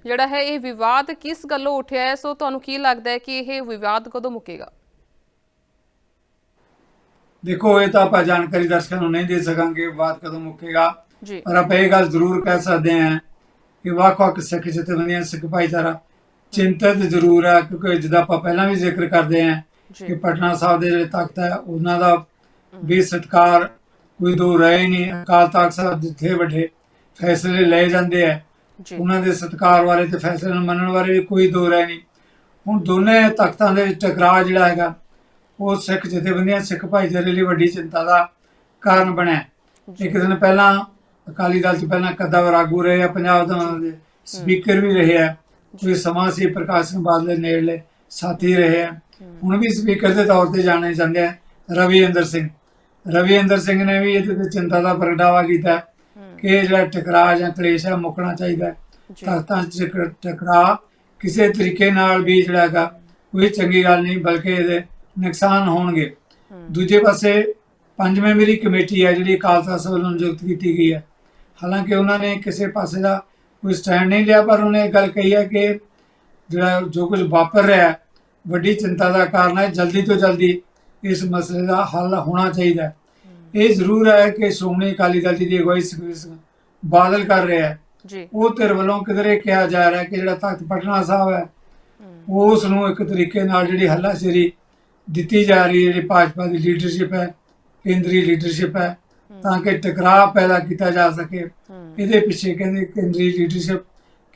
ਜਿਹੜਾ ਹੈ ਇਹ ਵਿਵਾਦ ਕਿਸ ਗੱਲੋਂ ਉੱਠਿਆ ਹੈ? ਸੋ ਤੁਹਾਨੂੰ ਕੀ ਲੱਗਦਾ ਹੈ ਕਿ ਇਹ ਵਿਵਾਦ ਕਦੋਂ ਮੁੱਕੇਗਾ? ਦੇਖੋ ਇਹ ਤਾਂ ਆਪਾਂ ਜਾਣਕਾਰੀ ਦਰਸ਼ਕਾਂ ਨੂੰ ਨਹੀਂ ਦੇ ਸਕਾਂਗੇ ਬਾਤ ਕਦੋਂ ਮੁੱਕੇਗਾ। ਪਰ ਆਪਾਂ ਇਹ ਗੱਲ ਜ਼ਰੂਰ ਕਹਿ ਸਕਦੇ ਹਾਂ ਕਿ ਵੱਖ-ਵੱਖ ਸਿੱਖ ਜਥੇਬੰਦੀਆਂ ਸਿੱਖ ਭਾਈਚਾਰਾ ਚਿੰਤਤ ਜ਼ਰੂਰ ਹੈ ਕਿਉਂਕਿ ਜਿੱਦਾਂ ਆਪਾਂ ਪਹਿਲਾਂ ਵੀ ਜ਼ਿਕਰ ਕਰਦੇ ਹਾਂ ਕਿ ਪਟਨਾ ਸਾਹਿਬ ਦੇ ਜਿਹੜੇ ਤਖਤ ਹੈ ਉਹਨਾਂ ਦਾ ਵੀ ਸਤਕਾਰ ਕੋਈ ਦੋ ਰਹੇ ਨਹੀਂ। ਅਕਾਲ ਤਖਤ ਸਾਹਿਬ ਜਿੱਥੇ ਵੱਡੇ ਫੈਸਲੇ ਲਏ ਜਾਂਦੇ ਆ ਉਹਨਾਂ ਦੇ ਸਤਕਾਰ ਬਾਰੇ ਤੇ ਫੈਸਲੇ ਨੂੰ ਮੰਨਣ ਬਾਰੇ ਵੀ ਕੋਈ ਦੋ ਰਾਏ ਨਹੀਂ। ਹੁਣ ਦੋਨੇ ਤਖਤਾਂ ਦੇ ਵਿੱਚ ਟਕਰਾਅ ਜਿਹੜਾ ਹੈਗਾ ਉਹ ਸਿੱਖ ਜਥੇਬੰਦੀਆਂ ਸਿੱਖ ਭਾਈਚਾਰੇ ਲਈ ਵੱਡੀ ਚਿੰਤਾ ਦਾ ਕਾਰਨ ਬਣਿਆ। ਇੱਕ ਦਿਨ ਪਹਿਲਾਂ ਅਕਾਲੀ ਦਲ ਚ ਪਹਿਲਾਂ ਕਦਾਵਰ ਆਗੂ ਰਹੇ ਆ ਪੰਜਾਬ ਦੇ ਸਪੀਕਰ ਵੀ ਰਹੇ ਆ। ਕੋਈ ਸਮਾਂ ਸੀ ਪ੍ਰਕਾਸ਼ ਸਿੰਘ ਬਾਦਲ ਦੇ ਨੇੜਲੇ ਸਾਥੀ ਰਹੇ ਹੁਣ ਵੀ ਸਪੀਕਰ ਦੇ ਤੌਰ ਤੇ ਜਾਣੇ ਜਾਂਦੇ ਆ ਰਵੀ ਅੰਦਰ ਸਿੰਘ। ਰਵੀ ਅੰਦਰ ਸਿੰਘ ਨੇ ਵੀ ਇਹਦੇ ਤੇ ਚਿੰਤਾ ਦਾ ਪ੍ਰਗਟਾਵਾ ਕੀਤਾ ਕਿ ਜਿਹੜਾ ਟਕਰਾਅ ਜਾਂ ਕਲੇਸ਼ ਹੈ ਮੁੱਕਣਾ ਚਾਹੀਦਾ ਤਖਤਾਂ 'ਚ ਟਕ- ਟਕਰਾਅ ਕਿਸੇ ਤਰੀਕੇ ਨਾਲ ਵੀ ਜਿਹੜਾ ਹੈਗਾ ਕੋਈ ਚੰਗੀ ਗੱਲ ਨਹੀਂ ਬਲਕਿ ਇਹਦੇ ਨੁਕਸਾਨ ਹੋਣਗੇ। ਦੂਜੇ ਪਾਸੇ ਪੰਜ ਮੈਂਬਰੀ ਕਮੇਟੀ ਹੈ ਜਿਹੜੀ ਅਕਾਲ ਤਖਤ ਵੱਲੋਂ ਨਿਯੁਕਤ ਕੀਤੀ ਗਈ ਹੈ। ਹਾਲਾਂਕਿ ਉਹਨਾਂ ਨੇ ਕਿਸੇ ਪਾਸੇ ਦਾ ਕੋਈ ਸਟੈਂਡ ਨਹੀਂ ਲਿਆ ਪਰ ਉਹਨੇ ਇਹ ਗੱਲ ਕਹੀ ਹੈ ਕਿ ਜਿਹੜਾ ਜੋ ਕੁਝ ਵਾਪਰ ਰਿਹਾ ਹੈ, ਵੱਡੀ ਚਿੰਤਾ ਦਾ ਕਾਰਨ ਹੈ ਜਲਦੀ ਤੋਂ ਜਲਦੀ ਇਸ ਮਸਲੇ ਦਾ ਹੱਲ ਹੋਣਾ ਚਾਹੀਦਾ ਹੈ। ਇਹ ਜ਼ਰੂਰ ਹੈ ਕਿ ਸ਼੍ਰੋਮਣੀ ਅਕਾਲੀ ਦਲ ਜੀ ਦੀ ਅਗਵਾਈ ਸੁਖਬੀਰ ਸਿੰਘ ਬਾਦਲ ਕਰ ਰਿਹਾ ਹੈ। ਜੀ। ਉਹ ਧਿਰ ਵੱਲੋਂ ਕਿਧਰੇ ਕਿਹਾ ਜਾ ਰਿਹਾ ਕਿ ਜਿਹੜਾ ਤਖਤ ਪਟਨਾ ਸਾਹਿਬ ਹੈ ਉਸ ਨੂੰ ਇੱਕ ਤਰੀਕੇ ਨਾਲ ਜਿਹੜੀ ਹੱਲਾਸ਼ੇਰੀ ਦਿੱਤੀ ਜਾ ਰਹੀ ਹੈ ਜਿਹੜੀ ਭਾਜਪਾ ਦੀ ਲੀਡਰਸ਼ਿਪ ਹੈ ਕੇਂਦਰੀ ਲੀਡਰਸ਼ਿਪ ਹੈ ਤਾਂ ਕਿ ਟਕਰਾਅ ਪੈਦਾ ਕੀਤਾ ਜਾ ਸਕੇ। ਇਹਦੇ ਪਿੱਛੇ ਕਹਿੰਦੇ ਕੇਂਦਰੀ ਲੀਡਰਸ਼ਿਪ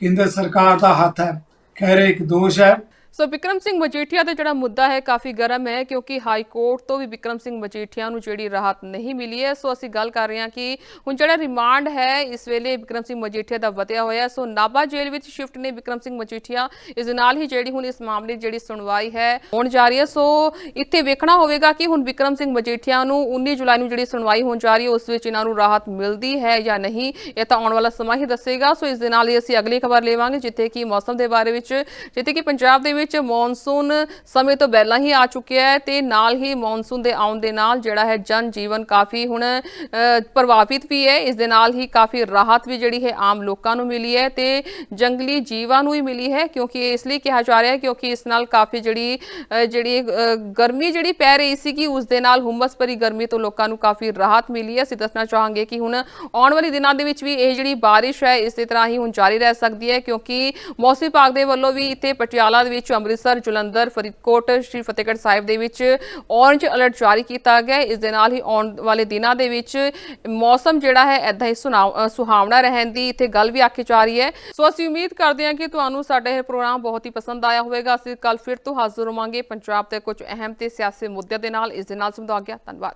ਕੇਂਦਰ ਸਰਕਾਰ ਦਾ ਹੱਥ ਹੈ। ਖੈਰ ਇੱਕ ਦੋਸ਼ ਹੈ। ਸੋ ਵਿਕਰਮ ਸਿੰਘ ਮਜੀਠੀਆ ਦਾ ਜਿਹੜਾ ਮੁੱਦਾ ਹੈ ਕਾਫੀ ਗਰਮ ਹੈ ਕਿਉਂਕਿ ਹਾਈ ਕੋਰਟ ਤੋਂ ਵੀ ਵਿਕਰਮ ਸਿੰਘ ਮਜੀਠੀਆ ਨੂੰ ਜਿਹੜੀ ਰਾਹਤ ਨਹੀਂ ਮਿਲੀ ਹੈ। ਸੋ ਅਸੀਂ ਗੱਲ ਕਰ ਰਹੇ ਹਾਂ ਕਿ ਹੁਣ ਜਿਹੜਾ ਰਿਮਾਂਡ ਹੈ, ਇਸ ਵੇਲੇ ਵਿਕਰਮ ਸਿੰਘ ਮਜੀਠੀਆ ਦਾ ਵਧਿਆ ਹੋਇਆ ਸੋ ਨਾਭਾ ਜੇਲ੍ਹ ਵਿੱਚ ਸ਼ਿਫਟ ਨੇ ਵਿਕਰਮ ਸਿੰਘ ਮਜੀਠੀਆ। ਇਸ ਦੇ ਨਾਲ ਹੀ ਜਿਹੜੀ ਹੁਣ ਇਸ ਮਾਮਲੇ ਜਿਹੜੀ ਸੁਣਵਾਈ ਹੈ, ਹੋਣ ਜਾ ਰਹੀ ਹੈ। ਸੋ ਇੱਥੇ ਵੇਖਣਾ ਹੋਵੇਗਾ ਕਿ ਹੁਣ ਵਿਕਰਮ ਸਿੰਘ ਮਜੀਠੀਆ ਨੂੰ 19 ਜੁਲਾਈ ਨੂੰ ਜਿਹੜੀ ਸੁਣਵਾਈ ਹੋਣ ਜਾ ਰਹੀ ਹੈ, ਉਸ ਵਿੱਚ ਇਹਨਾਂ ਨੂੰ ਰਾਹਤ ਮਿਲਦੀ ਹੈ ਜਾਂ ਨਹੀਂ, ਇਹ ਤਾਂ ਆਉਣ ਵਾਲਾ ਸਮਾਂ ਹੀ ਦੱਸੇਗਾ। ਸੋ ਇਸ ਦੇ ਨਾਲ ਹੀ ਅਸੀਂ ਅਗਲੀ ਖਬਰ ਲੇਵਾਂਗੇ, ਜਿੱਥੇ ਕਿ ਮੌਸਮ ਦੇ ਬਾਰੇ ਵਿੱਚ, ਜਿੱਥੇ ਕਿ ਪੰਜਾਬ ਦੇ ਵਿੱਚ ਵਿੱਚ ਮੌਨਸੂਨ ਸਮੇਂ ਤੋਂ ਪਹਿਲਾਂ ਹੀ ਆ ਚੁੱਕਿਆ ਹੈ ਤੇ ਨਾਲ ਹੀ ਮੌਨਸੂਨ ਦੇ ਆਉਣ ਦੇ ਨਾਲ ਜਿਹੜਾ ਹੈ ਜਨ ਜੀਵਨ ਕਾਫੀ ਹੁਣ ਪ੍ਰਭਾਵਿਤ ਵੀ ਹੈ। ਇਸ ਦੇ ਨਾਲ ਹੀ ਕਾਫੀ ਰਾਹਤ ਵੀ ਜਿਹੜੀ ਹੈ ਆਮ ਲੋਕਾਂ ਨੂੰ ਮਿਲੀ ਹੈ ਤੇ ਜੰਗਲੀ ਜੀਵਾਂ ਨੂੰ ਹੀ ਮਿਲੀ ਹੈ ਕਿਉਂਕਿ ਇਹ ਇਸ ਲਈ ਕਿਹਾ ਜਾ ਰਿਹਾ ਹੈ ਕਿਉਂਕਿ ਇਸ ਨਾਲ ਕਾਫੀ ਜਿਹੜੀ ਜਿਹੜੀ ਗਰਮੀ ਜਿਹੜੀ ਪੈ ਰਹੀ ਸੀ ਕਿ ਉਸ ਦੇ ਨਾਲ ਹੁਮਸ ਭਰੀ ਗਰਮੀ ਤੋਂ ਲੋਕਾਂ ਨੂੰ ਕਾਫੀ ਰਾਹਤ ਮਿਲੀ ਹੈ। ਅਸੀਂ ਦੱਸਣਾ ਚਾਹਾਂਗੇ ਕਿ ਹੁਣ ਆਉਣ ਵਾਲੇ ਦਿਨਾਂ ਦੇ ਵਿੱਚ ਵੀ ਇਹ ਜਿਹੜੀ ਬਾਰਿਸ਼ ਹੈ, ਇਸੇ ਤਰ੍ਹਾਂ ਹੀ ਹੁਣ ਜਾਰੀ ਰਹਿ ਸਕਦੀ ਹੈ ਕਿਉਂਕਿ ਮੌਸਮ ਵਿਭਾਗ ਦੇ ਵੱਲੋਂ ਵੀ ਇੱਥੇ ਪਟਿਆਲਾ ਦੇ ਵਿੱਚ ਅੰਮ੍ਰਿਤਸਰ, ਜਲੰਧਰ, ਫਰੀਦਕੋਟ, ਸ਼੍ਰੀ ਫਤਿਹਗੜ੍ਹ ਸਾਹਿਬ ਦੇ ਵਿੱਚ ਔਰੰਜ ਅਲਰਟ ਜਾਰੀ ਕੀਤਾ ਗਿਆ ਇਸ ਦੇ ਨਾਲ ਹੀ ਆਉਣ ਵਾਲੇ ਦਿਨਾਂ ਦੇ ਵਿੱਚ ਮੌਸਮ ਜਿਹੜਾ ਹੈ ਐਦਾਂ ਹੀ ਸੁਣਾ- ਸੁਹਾਵਣਾ ਰਹਿਣ ਦੀ ਇੱਥੇ ਗੱਲ ਵੀ ਆਖੀ ਜਾ ਰਹੀ ਹੈ। ਸੋ ਅਸੀਂ ਉਮੀਦ ਕਰਦੇ ਹਾਂ ਕਿ ਤੁਹਾਨੂੰ ਸਾਡਾ ਇਹ ਪ੍ਰੋਗਰਾਮ ਬਹੁਤ ਹੀ ਪਸੰਦ ਆਇਆ ਹੋਵੇਗਾ। ਅਸੀਂ ਕੱਲ ਫਿਰ ਤੋਂ ਹਾਜ਼ਰ ਹੋਵਾਂਗੇ ਪੰਜਾਬ ਦੇ ਕੁਝ ਅਹਿਮ ਤੇ ਸਿਆਸੀ ਮੁੱਦਿਆਂ ਦੇ ਨਾਲ। ਇਸ ਦੇ ਨਾਲ ਸਮਝਾ ਗਿਆ ਧੰਨਵਾਦ।